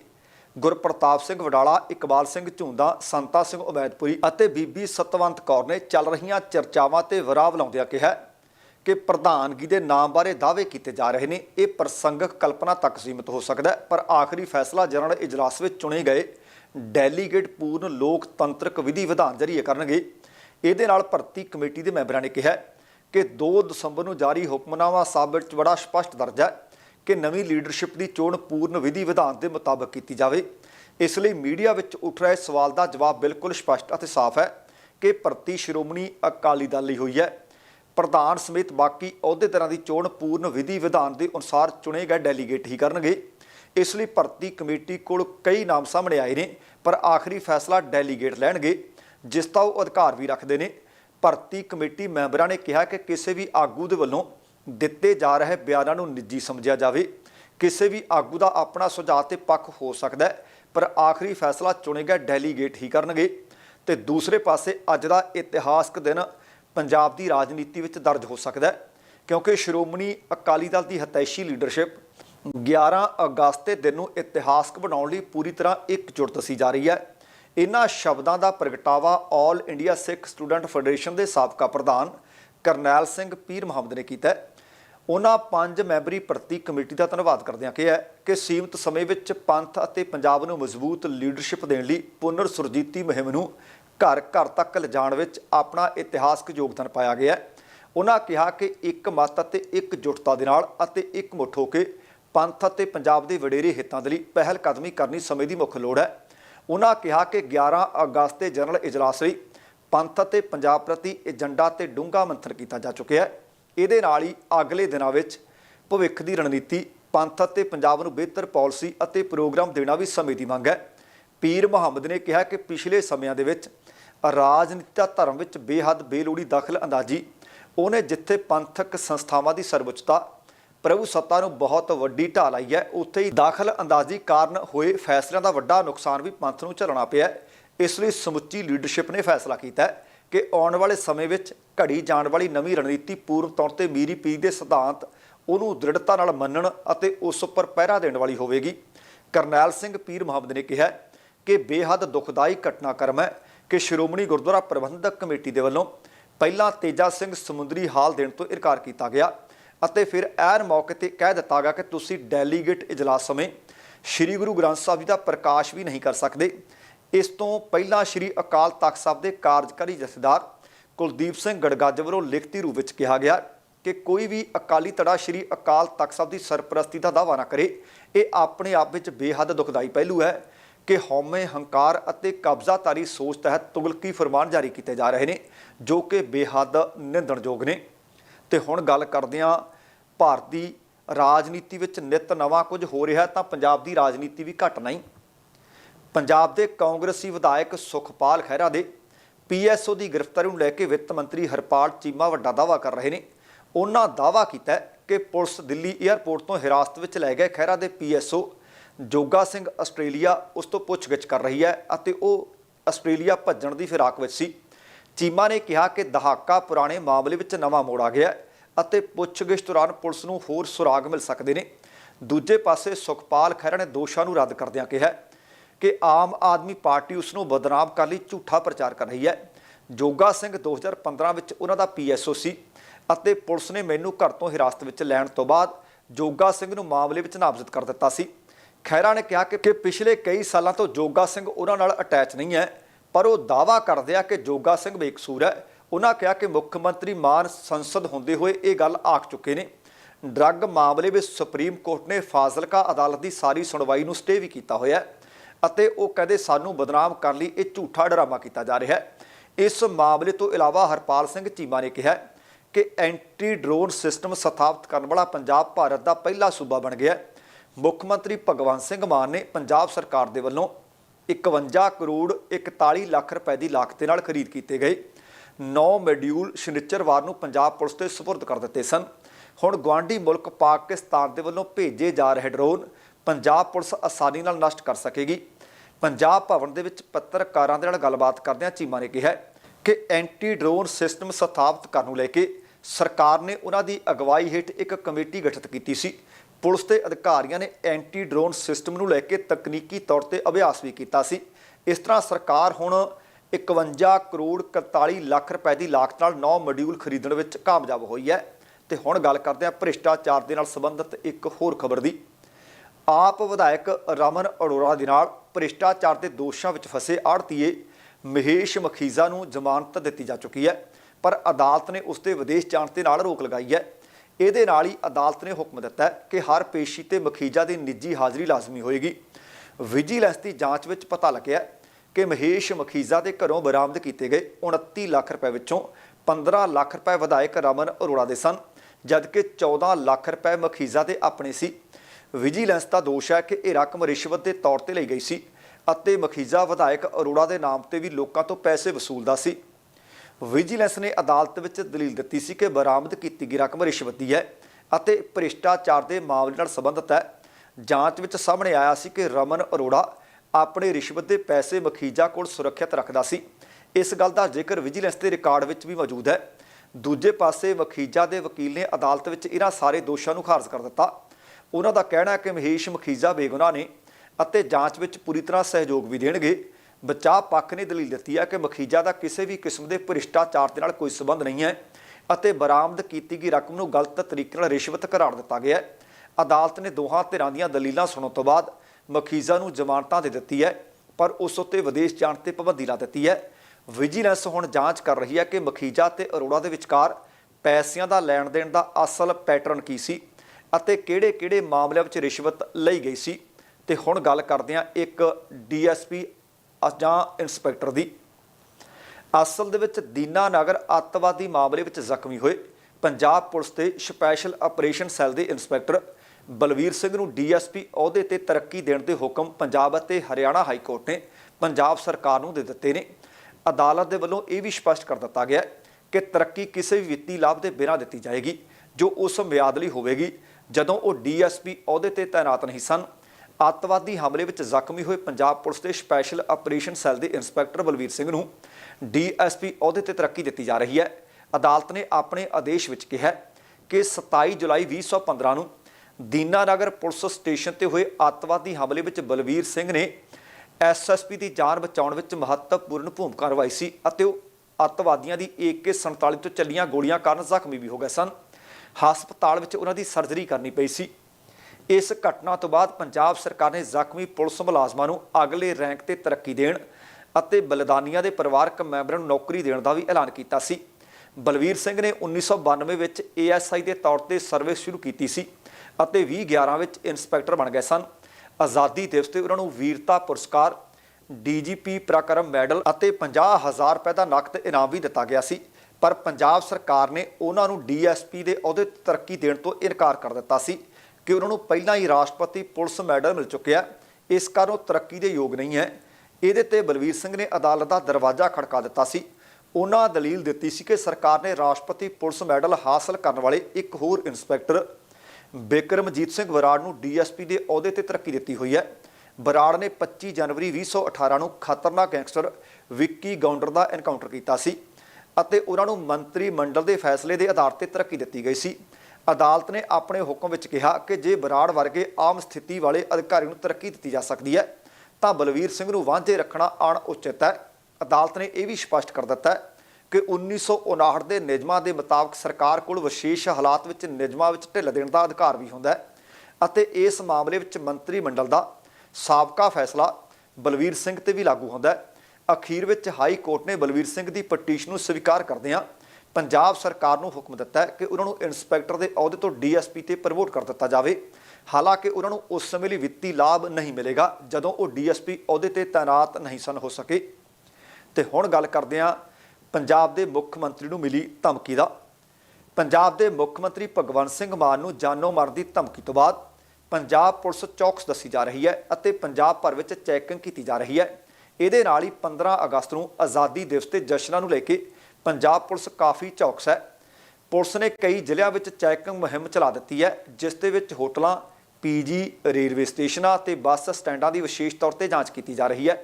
A: ਗੁਰਪ੍ਰਤਾਪ ਸਿੰਘ ਵਡਾਲਾ, ਇਕਬਾਲ ਸਿੰਘ ਝੁੰਦਾ, ਸੰਤਾ ਸਿੰਘ ਉਮੈਦਪੁਰੀ ਅਤੇ ਬੀਬੀ ਸਤਵੰਤ ਕੌਰ ਨੇ ਚੱਲ ਰਹੀਆਂ ਚਰਚਾਵਾਂ ਤੇ ਵਿਰਾਮ ਲਾਉਂਦਿਆਂ ਕਿਹਾ ਕਿ ਪ੍ਰਧਾਨਗੀ ਦੇ ਨਾਮ ਬਾਰੇ ਦਾਅਵੇ ਕੀਤੇ ਜਾ ਰਹੇ ਨੇ। ਇਹ ਪ੍ਰਸੰਗਕ ਕਲਪਨਾ ਤੱਕ ਸੀਮਿਤ ਹੋ ਸਕਦਾ ਹੈ, ਪਰ ਆਖਰੀ ਫੈਸਲਾ ਜਨਰਲ ਇਜਲਾਸ ਵਿੱਚ ਚੁਣੇ ਗਏ। ਡੈਲੀਗੇਟ ਪੂਰਨ ਲੋਕਤੰਤਰਕ ਵਿਧੀ ਵਿਧਾਨ ਜਰੀਏ ਕਰਨਗੇ। ਇਹਦੇ ਨਾਲ ਭਰਤੀ ਕਮੇਟੀ ਦੇ ਮੈਂਬਰਾਂ ਨੇ ਕਿਹਾ ਕਿ 2 ਦਸੰਬਰ ਨੂੰ ਜਾਰੀ ਹੁਕਮਨਾਮਾ ਸਾਹਿਬ ਵਿੱਚ ਬੜਾ ਸਪਸ਼ਟ ਦਰਜ ਹੈ ਕਿ ਨਵੀਂ ਲੀਡਰਸ਼ਿਪ ਦੀ ਚੋਣ ਪੂਰਨ ਵਿਧੀ ਵਿਧਾਨ ਦੇ ਮੁਤਾਬਕ ਕੀਤੀ ਜਾਵੇ। ਇਸ ਲਈ ਮੀਡੀਆ ਵਿੱਚ ਉੱਠ ਰਹੇ ਸਵਾਲ ਦਾ ਜਵਾਬ ਬਿਲਕੁਲ ਸਪਸ਼ਟ ਅਤੇ ਸਾਫ਼ ਹੈ ਕਿ ਭਰਤੀ ਸ਼੍ਰੋਮਣੀ ਅਕਾਲੀ ਦਲ ਲਈ ਹੋਈ ਹੈ। ਪ੍ਰਧਾਨ ਸਮੇਤ ਬਾਕੀ ਅਹੁਦੇਦਾਰਾਂ ਦੀ ਚੋਣ ਪੂਰਨ ਵਿਧੀ ਵਿਧਾਨ ਦੇ ਅਨੁਸਾਰ ਚੁਣੇ ਗਏ ਡੈਲੀਗੇਟ ਹੀ ਕਰਨਗੇ। ਇਸ ਲਈ ਭਰਤੀ ਕਮੇਟੀ ਕੋਲ ਕਈ ਨਾਮ ਸਾਹਮਣੇ ਆਏ ਨੇ, ਪਰ ਆਖਰੀ ਫੈਸਲਾ ਡੈਲੀਗੇਟ ਲੈਣਗੇ, ਜਿਸ ਦਾ ਉਹ ਅਧਿਕਾਰ ਵੀ ਰੱਖਦੇ ਨੇ। ਭਰਤੀ ਕਮੇਟੀ ਮੈਂਬਰਾਂ ਨੇ ਕਿਹਾ ਕਿ ਕਿਸੇ ਵੀ ਆਗੂ ਦੇ ਵੱਲੋਂ ਦਿੱਤੇ ਜਾ ਰਹੇ ਬਿਆਨਾਂ ਨੂੰ ਨਿੱਜੀ ਸਮਝਿਆ ਜਾਵੇ। ਕਿਸੇ ਵੀ ਆਗੂ ਦਾ ਆਪਣਾ ਸੁਝਾਅ ਤੇ ਪੱਖ ਹੋ ਸਕਦਾ ਹੈ, ਪਰ ਆਖਰੀ ਫੈਸਲਾ ਚੁਣੇ ਗਏ ਡੈਲੀਗੇਟ ਹੀ ਕਰਨਗੇ। ਤੇ ਦੂਸਰੇ ਪਾਸੇ ਅੱਜ ਦਾ ਇਤਿਹਾਸਕ ਦਿਨ ਪੰਜਾਬ ਦੀ ਰਾਜਨੀਤੀ ਵਿੱਚ ਦਰਜ ਹੋ ਸਕਦਾ ਹੈ, ਕਿਉਂਕਿ ਸ਼੍ਰੋਮਣੀ ਅਕਾਲੀ ਦਲ ਦੀ ਹਤੈਸ਼ੀ ਲੀਡਰਸ਼ਿਪ 11 ਅਗਸਤ ਦੇ ਦਿਨ ਨੂੰ ਇਤਿਹਾਸਕ ਬਣਾਉਣ ਲਈ ਪੂਰੀ ਤਰ੍ਹਾਂ ਇਕਜੁੱਟ ਦੱਸੀ ਜਾ ਰਹੀ ਹੈ। ਇਹਨਾਂ ਸ਼ਬਦਾਂ ਦਾ ਪ੍ਰਗਟਾਵਾ all India Sikh student federation ਦੇ ਸਾਬਕਾ ਪ੍ਰਧਾਨ ਕਰਨੈਲ ਸਿੰਘ ਪੀਰ ਮੁਹੰਮਦ ਨੇ ਕੀਤਾ ਉਹਨਾਂ ਪੰਜ ਮੈਂਬਰੀ ਪ੍ਰਤੀ ਕਮੇਟੀ ਦਾ ਧੰਨਵਾਦ ਕਰਦਿਆਂ ਕਿਹਾ ਕਿ ਸੀਮਿਤ ਸਮੇਂ ਵਿੱਚ ਪੰਥ ਅਤੇ ਪੰਜਾਬ ਨੂੰ ਮਜ਼ਬੂਤ ਲੀਡਰਸ਼ਿਪ ਦੇਣ ਲਈ ਪੁਨਰ ਸੁਰਜੀਤੀ ਮੁਹਿੰਮ ਨੂੰ ਘਰ ਘਰ ਤੱਕ ਲਿਜਾਣ ਵਿੱਚ ਆਪਣਾ ਇਤਿਹਾਸਕ ਯੋਗਦਾਨ ਪਾਇਆ ਗਿਆ ਉਹਨਾਂ ਕਿਹਾ ਕਿ ਇੱਕ ਮਤ ਅਤੇ ਇੱਕ ਜੁਟਤਾ ਦੇ ਨਾਲ ਅਤੇ ਇੱਕ ਮੁੱਠ ਹੋ ਕੇ ਪੰਥ ਅਤੇ ਪੰਜਾਬ ਦੇ ਵਡੇਰੇ ਹਿੱਤਾਂ ਦੇ ਲਈ ਪਹਿਲ ਕਦਮੀ ਕਰਨੀ ਸਮੇਂ ਦੀ ਮੁੱਖ ਲੋੜ ਹੈ। ਉਹਨਾਂ ਕਿਹਾ ਕਿ 11 ਅਗਸਤ ਦੇ ਜਨਰਲ ਇਜਲਾਸ ਲਈ ਪੰਥ ਅਤੇ ਪੰਜਾਬ ਪ੍ਰਤੀ ਏਜੰਡਾ ਤੇ ਡੂੰਘਾ ਮੰਥਨ ਕੀਤਾ ਜਾ ਚੁੱਕਿਆ ਹੈ। ਇਹਦੇ ਨਾਲ ਹੀ ਅਗਲੇ ਦਿਨਾਂ ਵਿੱਚ ਭਵਿੱਖ ਦੀ ਰਣਨੀਤੀ, ਪੰਥ ਅਤੇ ਪੰਜਾਬ ਨੂੰ ਬਿਹਤਰ ਪਾਲਿਸੀ ਅਤੇ ਪ੍ਰੋਗਰਾਮ ਦੇਣਾ ਵੀ ਸਮੇਂ ਦੀ ਮੰਗ ਹੈ। ਪੀਰ ਮੁਹੰਮਦ ਨੇ ਕਿਹਾ ਕਿ ਪਿਛਲੇ ਸਮਿਆਂ ਦੇ ਵਿੱਚ ਰਾਜਨੀਤੀ ਦਾ ਧਰਮ ਵਿੱਚ ਬੇਹੱਦ ਬੇਲੋੜੀ ਦਖਲ ਅੰਦਾਜ਼ੀ। ਉਹਨੇ ਜਿੱਥੇ ਪੰਥਕ ਸੰਸਥਾਵਾਂ ਦੀ ਸਰਵਉੱਚਤਾ, ਪ੍ਰਭੂ ਸੱਤਾ ਨੂੰ ਬਹੁਤ ਵੱਡੀ ਢਾਲ ਆਈ ਹੈ, ਉੱਥੇ ਹੀ ਦਾਖਲ ਅੰਦਾਜ਼ੀ ਕਾਰਨ ਹੋਏ ਫੈਸਲਿਆਂ ਦਾ ਵੱਡਾ ਨੁਕਸਾਨ ਵੀ ਪੰਥ ਨੂੰ ਝੱਲਣਾ ਪਿਆ ਇਸ ਲਈ ਸਮੁੱਚੀ ਲੀਡਰਸ਼ਿਪ ਨੇ ਫੈਸਲਾ ਕੀਤਾ ਕਿ ਆਉਣ ਵਾਲੇ ਸਮੇਂ ਵਿੱਚ ਘੜੀ ਜਾਣ ਵਾਲੀ ਨਵੀਂ ਰਣਨੀਤੀ ਪੂਰਵ ਤੌਰ ਤੇ ਮੀਰੀ ਪੀਰੀ ਦੇ ਸਿਧਾਂਤ, ਉਹਨੂੰ ਦ੍ਰਿੜਤਾ ਨਾਲ ਮੰਨਣ ਅਤੇ ਉਸ ਉੱਪਰ ਪਹਿਰਾ ਦੇਣ ਵਾਲੀ ਹੋਵੇਗੀ। ਕਰਨੈਲ ਸਿੰਘ ਪੀਰ ਮੁਹੰਮਦ ਨੇ ਕਿਹਾ ਕਿ ਬੇਹੱਦ ਦੁਖਦਾਈ ਘਟਨਾਕ੍ਰਮ ਹੈ। ਕਿ ਸ਼੍ਰੋਮਣੀ ਗੁਰਦੁਆਰਾ ਪ੍ਰਬੰਧਕ ਕਮੇਟੀ ਦੇ ਵੱਲੋਂ ਪਹਿਲਾਂ ਤੇਜਾ ਸਿੰਘ ਸਮੁੰਦਰੀ ਹਾਲ ਦੇਣ ਤੋਂ ਇਨਕਾਰ ਕੀਤਾ ਗਿਆ ਅਤੇ ਫਿਰ ਐਨ ਮੌਕੇ ਤੇ ਕਹਿ ਦਿੱਤਾ ਗਿਆ ਕਿ ਤੁਸੀਂ ਡੈਲੀਗੇਟ ਇਜਲਾਸ ਸਮੇਂ ਸ੍ਰੀ ਗੁਰੂ ਗ੍ਰੰਥ ਸਾਹਿਬ ਜੀ ਦਾ ਪ੍ਰਕਾਸ਼ ਵੀ ਨਹੀਂ ਕਰ ਸਕਦੇ। ਇਸ ਤੋਂ ਪਹਿਲਾਂ ਸ੍ਰੀ ਅਕਾਲ ਤਖਤ ਸਾਹਿਬ ਦੇ ਕਾਰਜਕਾਰੀ ਜਥੇਦਾਰ ਕੁਲਦੀਪ ਸਿੰਘ ਗੜਗੱਜ ਵੱਲੋਂ ਲਿਖਤੀ ਰੂਪ ਵਿੱਚ ਕਿਹਾ ਗਿਆ ਕਿ ਕੋਈ ਵੀ ਅਕਾਲੀ ਧੜਾ ਸ੍ਰੀ ਅਕਾਲ ਤਖਤ ਸਾਹਿਬ ਦੀ ਸਰਪ੍ਰਸਤੀ ਦਾ ਦਾਅਵਾ ਨਾ ਕਰੇ। ਇਹ ਆਪਣੇ ਆਪ ਵਿੱਚ ਬੇਹੱਦ ਦੁਖਦਾਈ ਪਹਿਲੂ ਹੈ। ਕਿ ਹਉਮੈ ਹੰਕਾਰ ਅਤੇ ਕਬਜ਼ਾਤਾਰੀ ਸੋਚ ਤਹਿਤ ਤੁਗਲਕੀ ਫਰਮਾਨ ਜਾਰੀ ਕੀਤੇ ਜਾ ਰਹੇ ਨੇ, ਜੋ ਕਿ ਬੇਹੱਦ ਨਿੰਦਣਯੋਗ ਨੇ। ਤੇ ਹੁਣ ਗੱਲ ਕਰਦੇ ਹਾਂ, ਭਾਰਤੀ ਰਾਜਨੀਤੀ ਵਿੱਚ ਨਿਤ ਨਵਾਂ ਕੁਝ ਹੋ ਰਿਹਾ ਤਾਂ ਪੰਜਾਬ ਦੀ ਰਾਜਨੀਤੀ ਵੀ ਘਟ ਨਹੀਂ। ਪੰਜਾਬ ਦੇ ਕਾਂਗਰਸੀ ਵਿਧਾਇਕ ਸੁਖਪਾਲ ਖਹਿਰਾ ਦੇ ਪੀਐਸਓ ਦੀ ਗ੍ਰਿਫਤਾਰੀ ਨੂੰ ਲੈ ਕੇ ਵਿੱਤ ਮੰਤਰੀ ਹਰਪਾਲ ਚੀਮਾ ਵੱਡਾ ਦਾਅਵਾ ਕਰ ਰਹੇ ਨੇ। ਉਹਨਾਂ ਦਾਅਵਾ ਕੀਤਾ ਕਿ ਪੁਲਿਸ ਦਿੱਲੀ 에ਅਰਪੋਰਟ ਤੋਂ ਹਿਰਾਸਤ ਵਿੱਚ ਲੈ ਗਏ ਖਹਿਰਾ ਦੇ ਪੀਐਸਓ ਜੋਗਾ ਸਿੰਘ ਆਸਟ੍ਰੇਲੀਆ ਉਸ ਤੋਂ ਪੁੱਛਗਿੱਛ ਕਰ ਰਹੀ ਹੈ ਅਤੇ ਉਹ ਆਸਟ੍ਰੇਲੀਆ ਭੱਜਣ ਦੀ ਫਿਰਾਕ ਵਿੱਚ ਸੀ। ਚੀਮਾ ਨੇ ਕਿਹਾ ਕਿ ਦਹਾਕਾ ਪੁਰਾਣੇ ਮਾਮਲੇ ਵਿੱਚ ਨਵਾਂ ਮੋੜ ਆ ਗਿਆ ਅਤੇ ਪੁੱਛਗਿੱਛ ਦੌਰਾਨ ਪੁਲਿਸ ਨੂੰ ਹੋਰ ਸੁਰਾਗ ਮਿਲ ਸਕਦੇ ਨੇ। ਦੂਜੇ ਪਾਸੇ ਸੁਖਪਾਲ ਖਹਿਰਾ ਨੇ ਦੋਸ਼ਾਂ ਨੂੰ ਰੱਦ ਕਰਦਿਆਂ ਕਿਹਾ ਕਿ ਆਮ ਆਦਮੀ ਪਾਰਟੀ ਉਸ ਨੂੰ ਬਦਨਾਮ ਕਰਨ ਲਈ ਝੂਠਾ ਪ੍ਰਚਾਰ ਕਰ ਰਹੀ ਹੈ। ਜੋਗਾ ਸਿੰਘ 2015 ਵਿੱਚ ਉਹਨਾਂ ਦਾ ਪੀਐਸਓ ਸੀ ਅਤੇ ਪੁਲਿਸ ਨੇ ਮੈਨੂੰ ਘਰ ਤੋਂ ਹਿਰਾਸਤ ਵਿੱਚ ਲੈਣ ਤੋਂ ਬਾਅਦ ਜੋਗਾ ਸਿੰਘ ਨੂੰ ਮਾਮਲੇ ਵਿੱਚ ਨਾਮਜ਼ਦ ਕਰ ਦਿੱਤਾ ਸੀ। ਖੈਰਾ ਨੇ ਕਿਹਾ ਕਿ ਪਿਛਲੇ ਕਈ ਸਾਲਾਂ ਤੋਂ ਜੋਗਾ ਸਿੰਘ ਉਹਨਾਂ ਨਾਲ ਅਟੈਚ ਨਹੀਂ ਹੈ, ਪਰ ਉਹ ਦਾਅਵਾ ਕਰਦੇ ਆ ਕਿ ਜੋਗਾ ਸਿੰਘ ਬੇਕਸੂਰ ਹੈ। ਉਹਨਾਂ ਕਿਹਾ ਕਿ ਮੁੱਖ ਮੰਤਰੀ ਮਾਨ ਸੰਸਦ ਹੁੰਦੇ ਹੋਏ ਇਹ ਗੱਲ ਆਖ ਚੁੱਕੇ ਨੇ। ਡਰੱਗ ਮਾਮਲੇ ਵਿੱਚ ਸੁਪਰੀਮ ਕੋਰਟ ਨੇ ਫਾਜ਼ਿਲਕਾ ਅਦਾਲਤ ਦੀ ਸਾਰੀ ਸੁਣਵਾਈ ਨੂੰ ਸਟੇ ਵੀ ਕੀਤਾ ਹੋਇਆ ਹੈ ਅਤੇ ਉਹ ਕਹਿੰਦੇ ਸਾਨੂੰ ਬਦਨਾਮ ਕਰਨ ਲਈ ਇਹ ਝੂਠਾ ਡਰਾਮਾ ਕੀਤਾ ਜਾ ਰਿਹਾ ਹੈ। ਇਸ ਮਾਮਲੇ ਤੋਂ ਇਲਾਵਾ ਹਰਪਾਲ ਸਿੰਘ ਚੀਮਾ ਨੇ ਕਿਹਾ ਕਿ ਐਂਟੀ ਡਰੋਨ ਸਿਸਟਮ ਸਥਾਪਿਤ ਕਰਨ ਵਾਲਾ ਪੰਜਾਬ ਭਾਰਤ ਦਾ ਪਹਿਲਾ ਸੂਬਾ ਬਣ ਗਿਆ ਹੈ। ਮੁੱਖ ਮੰਤਰੀ ਭਗਵੰਤ ਸਿੰਘ ਮਾਨ ਨੇ ਪੰਜਾਬ ਸਰਕਾਰ ਦੇ ਵੱਲੋਂ 51 ਕਰੋੜ 41 ਲੱਖ ਰੁਪਏ ਦੀ ਲਾਗਤ ਨਾਲ ਖਰੀਦ ਕੀਤੇ ਗਏ। 9 ਮੋਡਿਊਲ ਸ਼ਨੀਚਰਵਾਰ ਨੂੰ ਪੰਜਾਬ ਪੁਲਿਸ ਤੇ ਸਪੁਰਦ ਕਰ ਦਿੱਤੇ ਸਨ। ਹੁਣ ਗਵਾਂਢੀ ਮੁਲਕ ਪਾਕਿਸਤਾਨ ਦੇ ਵੱਲੋਂ ਭੇਜੇ ਜਾ ਰਹੇ ਡਰੋਨ ਪੰਜਾਬ ਪੁਲਿਸ ਆਸਾਨੀ ਨਾਲ ਨਸ਼ਟ ਕਰ ਸਕੇਗੀ। ਪੰਜਾਬ ਭਵਨ ਦੇ ਵਿੱਚ ਪੱਤਰਕਾਰਾਂ ਦੇ ਨਾਲ ਗੱਲਬਾਤ ਕਰਦਿਆਂ ਚੀਮਾ ਨੇ ਕਿਹਾ ਕਿ ਐਂਟੀ ਡਰੋਨ ਸਿਸਟਮ ਸਥਾਪਿਤ ਕਰਨ ਨੂੰ ਲੈ ਕੇ ਸਰਕਾਰ ਨੇ ਉਹਨਾਂ ਦੀ ਅਗਵਾਈ ਹੇਠ ਇੱਕ ਕਮੇਟੀ ਗਠਿਤ ਕੀਤੀ ਸੀ ਪੁਲਿਸ ਦੇ ਅਧਿਕਾਰੀਆਂ ਨੇ ਐਂਟੀ ਡਰੋਨ ਸਿਸਟਮ ਨੂੰ ਲੈ ਕੇ ਤਕਨੀਕੀ ਤੌਰ ਤੇ ਅਭਿਆਸ ਵੀ ਕੀਤਾ ਸੀ। ਇਸ ਤਰ੍ਹਾਂ ਸਰਕਾਰ ਹੁਣ 51 ਕਰੋੜ 41 ਲੱਖ ਰੁਪਏ ਦੀ ਲਾਗਤ ਨਾਲ 9 ਮੋਡਿਊਲ ਖਰੀਦਣ ਵਿੱਚ ਕਾਮਯਾਬ ਹੋਈ ਹੈ। ਤੇ ਹੁਣ ਗੱਲ ਕਰਦੇ ਹਾਂ ਭ੍ਰਿਸ਼ਟਾਚਾਰ ਦੇ ਨਾਲ ਸੰਬੰਧਿਤ ਇੱਕ ਹੋਰ ਖਬਰ ਦੀ। ਆਪ ਵਿਧਾਇਕ ਰਮਨ ਅਰੋੜਾ ਦੇ ਨਾਲ ਭ੍ਰਿਸ਼ਟਾਚਾਰ ਦੇ ਦੋਸ਼ਾਂ ਵਿੱਚ ਫਸੇ ਆੜਤੀਏ ਮਹੇਸ਼ ਮਖੀਜ਼ਾ ਨੂੰ ਜ਼ਮਾਨਤ ਦਿੱਤੀ ਜਾ ਚੁੱਕੀ ਹੈ, ਪਰ ਅਦਾਲਤ ਨੇ ਉਸ ਦੇ ਵਿਦੇਸ਼ ਜਾਣ ਤੇ ਨਾਲ ਰੋਕ ਲਗਾਈ ਹੈ। ਇਹਦੇ ਨਾਲ ਹੀ ਅਦਾਲਤ ਨੇ ਹੁਕਮ ਦਿੱਤਾ ਕਿ ਹਰ ਪੇਸ਼ੀ ਤੇ ਮਖੀਜ਼ਾ ਦੀ ਨਿੱਜੀ ਹਾਜ਼ਰੀ ਲਾਜ਼ਮੀ ਹੋਏਗੀ। ਵਿਜੀਲੈਂਸ ਦੀ ਜਾਂਚ ਵਿੱਚ ਪਤਾ ਲੱਗਿਆ ਕਿ ਮਹੇਸ਼ ਮਖੀਜ਼ਾ ਦੇ ਘਰੋਂ ਬਰਾਮਦ ਕੀਤੇ ਗਏ 29 ਲੱਖ ਰੁਪਏ ਵਿੱਚੋਂ 15 ਲੱਖ ਰੁਪਏ ਵਿਧਾਇਕ ਰਮਨ ਅਰੋੜਾ ਦੇ ਸਨ, ਜਦਕਿ 14 ਲੱਖ ਰੁਪਏ ਮਖੀਜ਼ਾ ਦੇ ਆਪਣੇ ਸੀ। ਵਿਜੀਲੈਂਸ ਦਾ ਦੋਸ਼ ਹੈ ਕਿ ਇਹ ਰਕਮ ਰਿਸ਼ਵਤ ਦੇ ਤੌਰ ਤੇ ਲਈ ਗਈ ਸੀ ਅਤੇ ਮਖੀਜ਼ਾ ਵਿਧਾਇਕ ਅਰੋੜਾ ਦੇ ਨਾਮ ਤੇ ਵੀ ਲੋਕਾਂ ਤੋਂ ਪੈਸੇ ਵਸੂਲਦਾ ਸੀ। ਵਿਜੀਲੈਂਸ ਨੇ ਅਦਾਲਤ ਵਿੱਚ ਦਲੀਲ ਦਿੱਤੀ ਸੀ ਕਿ ਬਰਾਮਦ ਕੀਤੀ ਗਈ ਰਕਮ ਰਿਸ਼ਵਤ ਦੀ ਹੈ ਅਤੇ ਭ੍ਰਿਸ਼ਟਾਚਾਰ ਦੇ ਮਾਮਲੇ ਨਾਲ ਸੰਬੰਧਿਤ ਹੈ। ਜਾਂਚ ਵਿੱਚ ਸਾਹਮਣੇ ਆਇਆ ਸੀ ਕਿ ਰਮਨ ਅਰੋੜਾ ਆਪਣੇ ਰਿਸ਼ਵਤ ਦੇ ਪੈਸੇ ਮਖੀਜਾ ਕੋਲ ਸੁਰੱਖਿਅਤ ਰੱਖਦਾ ਸੀ। ਇਸ ਗੱਲ ਦਾ ਜ਼ਿਕਰ ਵਿਜੀਲੈਂਸ ਦੇ ਰਿਕਾਰਡ ਵਿੱਚ ਵੀ ਮੌਜੂਦ ਹੈ। ਦੂਜੇ ਪਾਸੇ ਮਖੀਜਾ ਦੇ ਵਕੀਲ ਨੇ ਅਦਾਲਤ ਵਿੱਚ ਇਹਨਾਂ ਸਾਰੇ ਦੋਸ਼ਾਂ ਨੂੰ ਖਾਰਜ ਕਰ ਦਿੱਤਾ। ਉਹਨਾਂ ਦਾ ਕਹਿਣਾ ਹੈ ਕਿ ਮਹੇਸ਼ ਮਖੀਜਾ ਬੇਗੁਨਾਹ ਨੇ ਅਤੇ ਜਾਂਚ ਵਿੱਚ ਪੂਰੀ ਤਰ੍ਹਾਂ ਸਹਿਯੋਗ ਵੀ ਦੇਣਗੇ। ਬਚਾਅ ਪੱਖ ਨੇ ਦਲੀਲ ਦਿੱਤੀ ਹੈ ਕਿ ਮਖੀਜਾ ਦਾ ਕਿਸੇ ਵੀ ਕਿਸਮ ਦੇ ਭ੍ਰਿਸ਼ਟਾਚਾਰ ਦੇ ਨਾਲ ਕੋਈ ਸਬੰਧ ਨਹੀਂ ਹੈ ਅਤੇ ਬਰਾਮਦ ਕੀਤੀ ਗਈ ਰਕਮ ਨੂੰ ਗਲਤ ਤਰੀਕੇ ਨਾਲ ਰਿਸ਼ਵਤ ਕਰਾਰ ਦਿੱਤਾ ਗਿਆ ਹੈ। ਅਦਾਲਤ ਨੇ ਦੋਹਾਂ ਧਿਰਾਂ ਦੀਆਂ ਦਲੀਲਾਂ ਸੁਣਨ ਤੋਂ ਬਾਅਦ ਮਖੀਜ਼ਾ ਨੂੰ ਜ਼ਮਾਨਤਾਂ ਦੇ ਦਿੱਤੀ ਹੈ, ਪਰ ਉਸ ਉੱਤੇ ਵਿਦੇਸ਼ ਜਾਣ ਤੇ ਪਾਬੰਦੀ ਲਾ ਦਿੱਤੀ ਹੈ। ਵਿਜੀਲੈਂਸ ਹੁਣ ਜਾਂਚ ਕਰ ਰਹੀ ਹੈ ਕਿ ਮਖੀਜਾ ਤੇ ਅਰੋੜਾ ਦੇ ਵਿਚਕਾਰ ਪੈਸਿਆਂ ਦਾ ਲੈਣ ਦੇਣ ਦਾ ਅਸਲ ਪੈਟਰਨ ਕੀ ਸੀ ਅਤੇ ਕਿਹੜੇ-ਕਿਹੜੇ ਮਾਮਲਿਆਂ ਵਿੱਚ ਰਿਸ਼ਵਤ ਲਈ ਗਈ ਸੀ। ਤੇ ਹੁਣ ਗੱਲ ਕਰਦੇ ਹਾਂ ਇੱਕ ਡੀਐਸਪੀ ਜਾਂ ਇੰਸਪੈਕਟਰ ਦੀ। ਅਸਲ ਦੇ ਵਿੱਚ ਦੀਨਾ ਨਗਰ ਅੱਤਵਾਦੀ ਮਾਮਲੇ ਵਿੱਚ ਜ਼ਖਮੀ ਹੋਏ ਪੰਜਾਬ ਪੁਲਿਸ ਦੇ ਸਪੈਸ਼ਲ ਆਪਰੇਸ਼ਨ ਸੈੱਲ ਦੇ ਇੰਸਪੈਕਟਰ ਬਲਵੀਰ ਸਿੰਘ ਨੂੰ ਡੀਐਸਪੀ ਅਹੁਦੇ ਤੇ ਤਰੱਕੀ ਦੇਣ ਦੇ ਹੁਕਮ ਪੰਜਾਬ ਅਤੇ ਹਰਿਆਣਾ ਹਾਈ ਕੋਰਟ ਨੇ ਪੰਜਾਬ ਸਰਕਾਰ ਨੂੰ ਦੇ ਦਿੱਤੇ ਨੇ। ਅਦਾਲਤ ਦੇ ਵੱਲੋਂ ਇਹ ਵੀ ਸਪਸ਼ਟ ਕਰ ਦਿੱਤਾ ਗਿਆ ਕਿ ਤਰੱਕੀ ਕਿਸੇ ਵੀ ਵਿੱਤੀ ਲਾਭ ਦੇ ਬਿਨਾਂ ਦਿੱਤੀ ਜਾਏਗੀ, ਜੋ ਉਸ ਮਿਆਦ ਲਈ ਹੋਵੇਗੀ, ਜਦੋਂ ਉਹ ਡੀਐਸਪੀ ਅਹੁਦੇ ਤੇ ਤਾਇਨਾਤ ਨਹੀਂ ਸਨ। ਅੱਤਵਾਦੀ ਹਮਲੇ ਵਿੱਚ ਜ਼ਖਮੀ ਹੋਏ ਪੰਜਾਬ ਪੁਲਿਸ ਦੇ ਸਪੈਸ਼ਲ ਆਪਰੇਸ਼ਨ ਸੈੱਲ ਦੇ ਇੰਸਪੈਕਟਰ ਬਲਵੀਰ ਸਿੰਘ ਨੂੰ ਡੀਐਸਪੀ ਅਹੁਦੇ ਤੇ ਤਰੱਕੀ ਦਿੱਤੀ ਜਾ ਰਹੀ ਹੈ। ਅਦਾਲਤ ਨੇ ਆਪਣੇ ਆਦੇਸ਼ ਵਿੱਚ ਕਿਹਾ ਕਿ 27 ਜੁਲਾਈ 2015 ਨੂੰ ਦੀਨਾਨਗਰ ਪੁਲਿਸ ਸਟੇਸ਼ਨ ਤੇ ਹੋਏ ਅੱਤਵਾਦੀ ਹਮਲੇ ਵਿੱਚ ਬਲਵੀਰ ਸਿੰਘ ਨੇ ਐਸਐਸਪੀ ਦੀ ਜਾਨ ਬਚਾਉਣ ਵਿੱਚ ਮਹੱਤਵਪੂਰਨ ਭੂਮਿਕਾ ਨਿਭਾਈ ਸੀ ਅਤੇ ਉਹ ਅੱਤਵਾਦੀਆਂ ਦੀ AK47 ਤੋਂ ਚੱਲੀਆਂ ਗੋਲੀਆਂ ਕਾਰਨ ਜ਼ਖਮੀ ਵੀ ਹੋ ਗਏ ਸਨ। ਹਸਪਤਾਲ ਵਿੱਚ ਉਹਨਾਂ ਦੀ ਸਰਜਰੀ ਕਰਨੀ ਪਈ ਸੀ। ਇਸ ਘਟਨਾ ਤੋਂ ਬਾਅਦ ਪੰਜਾਬ ਸਰਕਾਰ ਨੇ ਜ਼ਖਮੀ ਪੁਲਿਸ ਮੁਲਾਜ਼ਮਾਂ ਨੂੰ ਅਗਲੇ ਰੈਂਕ ਤੇ ਤਰੱਕੀ ਦੇਣ ਅਤੇ ਬਲਿਦਾਨੀਆਂ ਦੇ ਪਰਿਵਾਰਕ ਮੈਂਬਰਾਂ ਨੂੰ ਨੌਕਰੀ ਦੇਣ ਦਾ ਵੀ ਐਲਾਨ ਕੀਤਾ ਸੀ। ਬਲਵੀਰ ਸਿੰਘ ਨੇ 1992 ਵਿੱਚ ਏਐਸਆਈ ਦੇ ਤੌਰ ਤੇ ਸਰਵਿਸ ਸ਼ੁਰੂ ਕੀਤੀ ਸੀ ਅਤੇ 2011 ਵਿੱਚ ਇੰਸਪੈਕਟਰ ਬਣ ਗਏ ਸਨ। ਆਜ਼ਾਦੀ ਦਿਵਸ ਤੇ ਉਹਨਾਂ ਨੂੰ ਵੀਰਤਾ ਪੁਰਸਕਾਰ, ਡੀਜੀਪੀ ਪ੍ਰਕਰਮ ਮੈਡਲ ਅਤੇ 50000 ਰੁਪਏ ਦਾ ਨਕਦ ਇਨਾਮ ਵੀ ਦਿੱਤਾ ਗਿਆ ਸੀ। ਪਰ ਪੰਜਾਬ ਸਰਕਾਰ ਨੇ ਉਹਨਾਂ ਨੂੰ ਡੀਐਸਪੀ ਦੇ ਅਹੁਦੇ ਤੇ ਤਰੱਕੀ ਦੇਣ ਤੋਂ ਇਨਕਾਰ ਕਰ ਦਿੱਤਾ ਸੀ। ਕਿ ਉਹਨਾਂ ਨੂੰ ਪਹਿਲਾਂ ਹੀ ਰਾਸ਼ਟਰਪਤੀ ਪੁਲਿਸ ਮੈਡਲ ਮਿਲ ਚੁੱਕਿਆ ਇਸ ਕਾਰਨ ਉਹ ਤਰੱਕੀ ਦੇ ਯੋਗ ਨਹੀਂ ਹੈ। ਇਹਦੇ ਤੇ ਬਲਵੀਰ ਸਿੰਘ ਨੇ ਅਦਾਲਤ ਦਾ ਦਰਵਾਜ਼ਾ ਖੜਕਾ ਦਿੱਤਾ ਸੀ। ਉਹਨਾਂ ਦਲੀਲ ਦਿੱਤੀ ਸੀ ਕਿ ਸਰਕਾਰ ਨੇ ਰਾਸ਼ਟਰਪਤੀ ਪੁਲਿਸ ਮੈਡਲ ਹਾਸਲ ਕਰਨ ਵਾਲੇ ਇੱਕ ਹੋਰ ਇੰਸਪੈਕਟਰ, ਬਿਕਰਮਜੀਤ ਸਿੰਘ ਬਰਾੜ ਨੂੰ ਡੀਐਸਪੀ ਦੇ ਅਹੁਦੇ ਤੇ ਤਰੱਕੀ ਦਿੱਤੀ ਹੋਈ ਹੈ। ਬਰਾੜ ਨੇ 25 ਜਨਵਰੀ 2018 ਨੂੰ ਖਤਰਨਾਕ ਗੈਂਗਸਟਰ ਵਿੱਕੀ ਗਾਉਂਡਰ ਦਾ ਐਨਕਾਊਂਟਰ ਕੀਤਾ ਸੀ ਅਤੇ ਉਹਨਾਂ ਨੂੰ ਮੰਤਰੀ ਮੰਡਲ ਦੇ ਫੈਸਲੇ ਦੇ ਆਧਾਰ ਤੇ ਤਰੱਕੀ ਦਿੱਤੀ ਗਈ ਸੀ। ਅਦਾਲਤ ਨੇ ਆਪਣੇ ਹੁਕਮ ਵਿੱਚ ਕਿਹਾ ਕਿ ਜੇ ਬਰਾੜ ਵਰਗੇ ਆਮ ਸਥਿਤੀ ਵਾਲੇ ਅਧਿਕਾਰੀ ਨੂੰ ਤਰੱਕੀ ਦਿੱਤੀ ਜਾ ਸਕਦੀ ਹੈ, ਤਾਂ ਬਲਵੀਰ ਸਿੰਘ ਨੂੰ ਵਾਂਝੇ ਰੱਖਣਾ ਅਣ ਉਚਿਤ ਹੈ। ਅਦਾਲਤ ਨੇ ਇਹ ਵੀ ਸਪਸ਼ਟ ਕਰ ਦਿੱਤਾ ਹੈ ਕਿ 1959 ਦੇ ਨਿਯਮਾਂ ਦੇ ਮੁਤਾਬਕ ਸਰਕਾਰ ਕੋਲ ਵਿਸ਼ੇਸ਼ ਹਾਲਾਤ ਵਿੱਚ ਨਿਯਮਾਂ ਵਿੱਚ ਢਿੱਲ ਦੇਣ ਦਾ ਅਧਿਕਾਰ ਵੀ ਹੁੰਦਾ ਹੈ ਅਤੇ ਇਸ ਮਾਮਲੇ ਵਿੱਚ ਮੰਤਰੀ ਮੰਡਲ ਦਾ ਸਾਬਕਾ ਫੈਸਲਾ ਬਲਵੀਰ ਸਿੰਘ ਤੇ ਵੀ ਲਾਗੂ ਹੁੰਦਾ ਹੈ। ਅਖੀਰ ਵਿੱਚ ਹਾਈ ਕੋਰਟ ਨੇ ਬਲਵੀਰ ਸਿੰਘ ਦੀ ਪਟੀਸ਼ਨ ਨੂੰ ਸਵੀਕਾਰ ਕਰਦਿਆਂ ਪੰਜਾਬ ਸਰਕਾਰ ਨੂੰ ਹੁਕਮ ਦਿੱਤਾ ਹੈ ਕਿ ਉਹਨਾਂ ਨੂੰ ਇੰਸਪੈਕਟਰ ਦੇ ਅਹੁਦੇ ਤੋਂ ਡੀਐਸਪੀ ਤੇ ਪ੍ਰਮੋਟ ਕਰ ਦਿੱਤਾ ਜਾਵੇ। ਹਾਲਾਂਕਿ ਉਹਨਾਂ ਨੂੰ ਉਸ ਸਮੇਂ ਲਈ ਵਿੱਤੀ ਲਾਭ ਨਹੀਂ ਮਿਲੇਗਾ, ਜਦੋਂ ਉਹ ਡੀਐਸਪੀ ਅਹੁਦੇ ਤੇ ਤਾਇਨਾਤ ਨਹੀਂ ਸਨ ਹੋ ਸਕੇ। ਤੇ ਹੁਣ ਗੱਲ ਕਰਦੇ ਹਾਂ ਪੰਜਾਬ ਦੇ ਮੁੱਖ ਮੰਤਰੀ ਨੂੰ ਮਿਲੀ ਧਮਕੀ ਦਾ। ਪੰਜਾਬ ਦੇ ਮੁੱਖ ਮੰਤਰੀ ਭਗਵੰਤ ਸਿੰਘ ਮਾਨ ਨੂੰ ਜਾਨੋਂ ਮਾਰਨ ਦੀ ਧਮਕੀ ਤੋਂ ਬਾਅਦ ਪੰਜਾਬ ਪੁਲਿਸ ਚੌਕਸ ਦੱਸੀ ਜਾ ਰਹੀ ਹੈ ਅਤੇ ਪੰਜਾਬ ਭਰ ਵਿੱਚ ਚੈਕਿੰਗ ਕੀਤੀ ਜਾ ਰਹੀ ਹੈ। ਇਹਦੇ ਨਾਲ ਹੀ 15 ਅਗਸਤ ਨੂੰ ਆਜ਼ਾਦੀ ਦਿਵਸ ਤੇ ਜਸ਼ਨਾਂ ਨੂੰ ਲੈ ਕੇ ਪੰਜਾਬ ਪੁਲਿਸ ਕਾਫੀ ਚੌਕਸ ਹੈ। ਪੁਲਿਸ ਨੇ ਕਈ ਜ਼ਿਲ੍ਹਿਆਂ ਵਿੱਚ ਚੈਕਿੰਗ ਮੁਹਿੰਮ ਚਲਾ ਦਿੱਤੀ ਹੈ, ਜਿਸ ਦੇ ਵਿੱਚ ਹੋਟਲਾਂ, ਪੀਜੀ, ਰੇਲਵੇ ਸਟੇਸ਼ਨਾਂ ਤੇ ਬੱਸ ਸਟੈਂਡਾਂ ਦੀ ਵਿਸ਼ੇਸ਼ ਤੌਰ ਤੇ ਜਾਂਚ ਕੀਤੀ ਜਾ ਰਹੀ ਹੈ।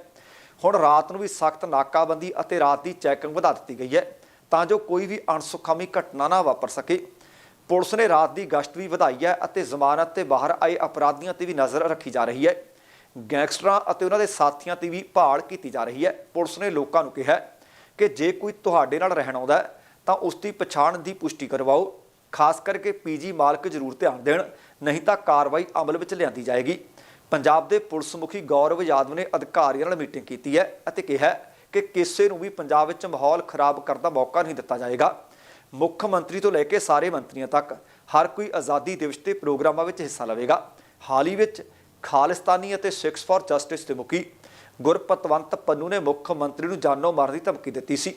A: ਹੁਣ ਰਾਤ ਨੂੰ ਵੀ ਸਖਤ ਨਾਕਾਬੰਦੀ ਅਤੇ ਰਾਤ ਦੀ ਚੈਕਿੰਗ ਵਧਾ ਦਿੱਤੀ ਗਈ ਹੈ, ਤਾਂ ਜੋ ਕੋਈ ਵੀ ਅਣਸੁਖਾਮੀ ਘਟਨਾ ਨਾ ਵਾਪਰ ਸਕੇ। ਪੁਲਿਸ ਨੇ ਰਾਤ ਦੀ ਗਸ਼ਤ ਵੀ ਵਧਾਈ ਹੈ ਅਤੇ ਜ਼ਮਾਨਤ ਤੇ ਬਾਹਰ ਆਏ ਅਪਰਾਧੀਆਂ ਤੇ ਵੀ ਨਜ਼ਰ ਰੱਖੀ ਜਾ ਰਹੀ ਹੈ। ਗੈਂਗਸਟਰਾਂ ਅਤੇ ਉਹਨਾਂ ਦੇ ਸਾਥੀਆਂ ਤੇ ਵੀ ਭਾਲ ਕੀਤੀ ਜਾ ਰਹੀ ਹੈ, ਪੁਲਿਸ ਨੇ ਲੋਕਾਂ ਨੂੰ ਕਿਹਾ ਕਿ ਜੇ ਕੋਈ ਤੁਹਾਡੇ ਨਾਲ ਰਹਿਣ ਆਉਂਦਾ ਤਾਂ ਉਸ ਦੀ ਪਛਾਣ ਦੀ ਪੁਸ਼ਟੀ ਕਰਵਾਓ, ਖਾਸ ਕਰਕੇ ਪੀਜੀ ਮਾਲਕ ਜ਼ਰੂਰ ਧਿਆਨ ਦੇਣ, ਨਹੀਂ ਤਾਂ ਕਾਰਵਾਈ ਅਮਲ ਵਿੱਚ ਲਿਆਂਦੀ ਜਾਏਗੀ। ਪੰਜਾਬ ਦੇ ਪੁਲਿਸ ਮੁਖੀ ਗੌਰਵ ਯਾਦਵ ਨੇ ਅਧਿਕਾਰੀਆਂ ਨਾਲ ਮੀਟਿੰਗ ਕੀਤੀ ਹੈ ਅਤੇ ਕਿਹਾ ਕਿ ਕਿਸੇ ਨੂੰ ਵੀ ਪੰਜਾਬ ਵਿੱਚ ਮਾਹੌਲ ਖਰਾਬ ਕਰਨ ਦਾ ਮੌਕਾ ਨਹੀਂ ਦਿੱਤਾ ਜਾਏਗਾ। ਮੁੱਖ ਮੰਤਰੀ ਤੋਂ ਲੈ ਕੇ ਸਾਰੇ ਮੰਤਰੀਆਂ ਤੱਕ ਹਰ ਕੋਈ ਆਜ਼ਾਦੀ ਦਿਵਸ ਤੇ ਪ੍ਰੋਗਰਾਮਾਂ ਵਿੱਚ ਹਿੱਸਾ ਲਵੇਗਾ। ਹਾਲ ਹੀ ਵਿੱਚ ਖਾਲਿਸਤਾਨੀ ਅਤੇ ਸਿੱਖਸ ਫਾਰ ਜਸਟਿਸ ਦੇ ਮੁਖੀ ਗੁਰਪਤਵੰਤ ਪੰਨੂ ਨੇ ਮੁੱਖ ਮੰਤਰੀ ਨੂੰ ਜਾਨੋਂ ਮਾਰਨ ਦੀ ਧਮਕੀ ਦਿੱਤੀ ਸੀ।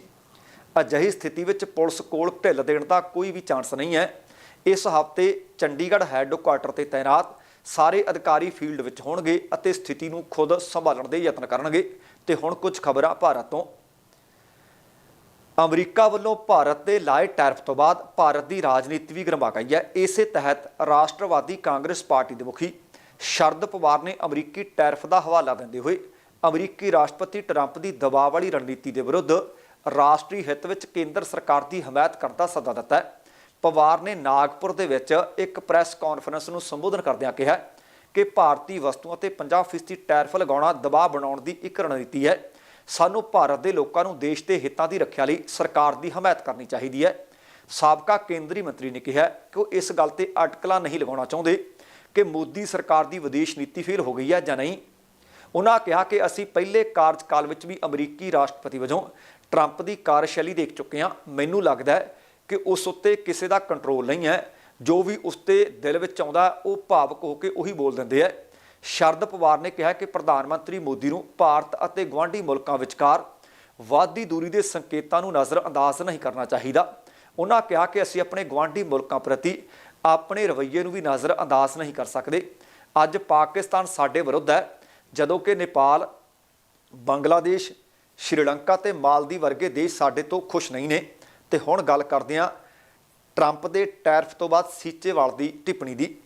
A: ਅਜਿਹੀ ਸਥਿਤੀ ਵਿੱਚ ਪੁਲਿਸ ਕੋਲ ਢਿੱਲ ਦੇਣ ਦਾ ਕੋਈ ਵੀ ਚਾਂਸ ਨਹੀਂ ਹੈ। ਇਸ ਹਫ਼ਤੇ ਚੰਡੀਗੜ੍ਹ ਹੈੱਡਕੁਆਰਟਰ ਤੇ ਤਾਇਨਾਤ ਸਾਰੇ ਅਧਿਕਾਰੀ ਫੀਲਡ ਵਿੱਚ ਹੋਣਗੇ ਅਤੇ ਸਥਿਤੀ ਨੂੰ ਖੁਦ ਸੰਭਾਲਣ ਦੇ ਯਤਨ ਕਰਨਗੇ। ਤੇ ਹੁਣ ਕੁਝ ਖਬਰਾਂ ਭਾਰਤ ਤੋਂ। ਅਮਰੀਕਾ ਵੱਲੋਂ ਭਾਰਤ ਦੇ ਲਾਏ ਟੈਰਫ ਤੋਂ ਬਾਅਦ ਭਾਰਤ ਦੀ ਰਾਜਨੀਤੀ ਵੀ ਗਰਮਾ ਗਈ ਹੈ। ਇਸੇ ਤਹਿਤ ਰਾਸ਼ਟਰਵਾਦੀ ਕਾਂਗਰਸ ਪਾਰਟੀ ਦੇ ਮੁਖੀ ਸ਼ਰਦ ਪਵਾਰ ਨੇ ਅਮਰੀਕੀ ਟੈਰਫ ਦਾ ਹਵਾਲਾ ਦਿੰਦੇ ਹੋਏ ਅਮਰੀਕੀ ਰਾਸ਼ਟਰਪਤੀ ਟਰੰਪ ਦੀ ਦਬਾਅ ਵਾਲੀ ਰਣਨੀਤੀ ਦੇ ਵਿਰੁੱਧ ਰਾਸ਼ਟਰੀ ਹਿੱਤ ਵਿੱਚ ਕੇਂਦਰ ਸਰਕਾਰ ਦੀ ਹਮਾਇਤ ਕਰਨ ਦਾ ਸੱਦਾ ਦਿੱਤਾ ਹੈ। ਪਵਾਰ ਨੇ ਨਾਗਪੁਰ ਦੇ ਵਿੱਚ ਇੱਕ ਪ੍ਰੈਸ ਕਾਨਫਰੰਸ ਨੂੰ ਸੰਬੋਧਨ ਕਰਦਿਆਂ ਕਿਹਾ ਕਿ ਭਾਰਤੀ ਵਸਤੂਆਂ ਤੇ 50% ਟੈਰਫ ਲਗਾਉਣਾ ਦਬਾਅ ਬਣਾਉਣ ਦੀ ਇੱਕ ਰਣਨੀਤੀ ਹੈ। ਸਾਨੂੰ ਭਾਰਤ ਦੇ ਲੋਕਾਂ ਨੂੰ ਦੇਸ਼ ਦੇ ਹਿੱਤਾਂ ਦੀ ਰੱਖਿਆ ਲਈ ਸਰਕਾਰ ਦੀ ਹਮਾਇਤ ਕਰਨੀ ਚਾਹੀਦੀ ਹੈ। ਸਾਬਕਾ ਕੇਂਦਰੀ ਮੰਤਰੀ ਨੇ ਕਿਹਾ ਕਿ ਉਹ ਇਸ ਗੱਲ ਤੇ ਅਟਕਲਾਂ ਨਹੀਂ ਲਗਾਉਣਾ ਚਾਹੁੰਦੇ ਕਿ ਮੋਦੀ ਸਰਕਾਰ ਦੀ ਵਿਦੇਸ਼ ਨੀਤੀ ਫੇਲ ਹੋ ਗਈ ਹੈ ਜਾਂ ਨਹੀਂ। ਉਹਨਾਂ ਕਿਹਾ ਕਿ ਅਸੀਂ ਪਹਿਲੇ ਕਾਰਜਕਾਲ ਵਿੱਚ ਵੀ ਅਮਰੀਕੀ ਰਾਸ਼ਟਰਪਤੀ ਵਜੋਂ ਟਰੰਪ ਦੀ ਕਾਰਜਸ਼ੈਲੀ ਦੇਖ ਚੁੱਕੇ ਹਾਂ। ਮੈਨੂੰ ਲੱਗਦਾ ਹੈ ਕਿ ਉਸ ਉੱਤੇ ਕਿਸੇ ਦਾ ਕੰਟਰੋਲ ਨਹੀਂ ਹੈ। ਜੋ ਵੀ ਉਸ ਤੇ ਦਿਲ ਵਿੱਚ ਆਉਂਦਾ, ਉਹ ਭਾਵਕ ਹੋ ਕੇ ਉਹੀ ਬੋਲ ਦਿੰਦੇ ਆ ਸ਼ਰਦ ਪਵਾਰ ਨੇ ਕਿਹਾ ਕਿ ਪ੍ਰਧਾਨ ਮੰਤਰੀ ਮੋਦੀ ਨੂੰ ਭਾਰਤ ਅਤੇ ਗਵਾਂਢੀ ਮੁਲਕਾਂ ਵਿਚਕਾਰ ਵਾਧੀ ਦੂਰੀ ਦੇ ਸੰਕੇਤਾਂ ਨੂੰ ਨਜ਼ਰਅੰਦਾਜ਼ ਨਹੀਂ ਕਰਨਾ ਚਾਹੀਦਾ। ਉਹਨਾਂ ਕਿਹਾ ਕਿ ਅਸੀਂ ਆਪਣੇ ਗਵਾਂਢੀ ਮੁਲਕਾਂ ਪ੍ਰਤੀ ਆਪਣੇ ਰਵੱਈਏ ਨੂੰ ਵੀ ਨਜ਼ਰਅੰਦਾਜ਼ ਨਹੀਂ ਕਰ ਸਕਦੇ। ਅੱਜ ਪਾਕਿਸਤਾਨ ਸਾਡੇ ਵਿਰੁੱਧ ਹੈ। ਜਦੋਂ ਕਿ ਨੇਪਾਲ, ਬੰਗਲਾਦੇਸ਼, ਸ਼੍ਰੀਲੰਕਾ ਤੇ ਮਾਲਦੀਵ ਵਰਗੇ ਦੇਸ਼ ਸਾਡੇ ਤੋਂ ਖੁਸ਼ ਨਹੀਂ ਨੇ। ਤੇ ਹੁਣ ਗੱਲ ਕਰਦੇ ਹਾਂ ਟਰੰਪ ਦੇ ਟੈਰਫ ਤੋਂ ਬਾਅਦ ਸੀਚੇਵਾਲ ਦੀ ਟਿੱਪਣੀ ਦੀ।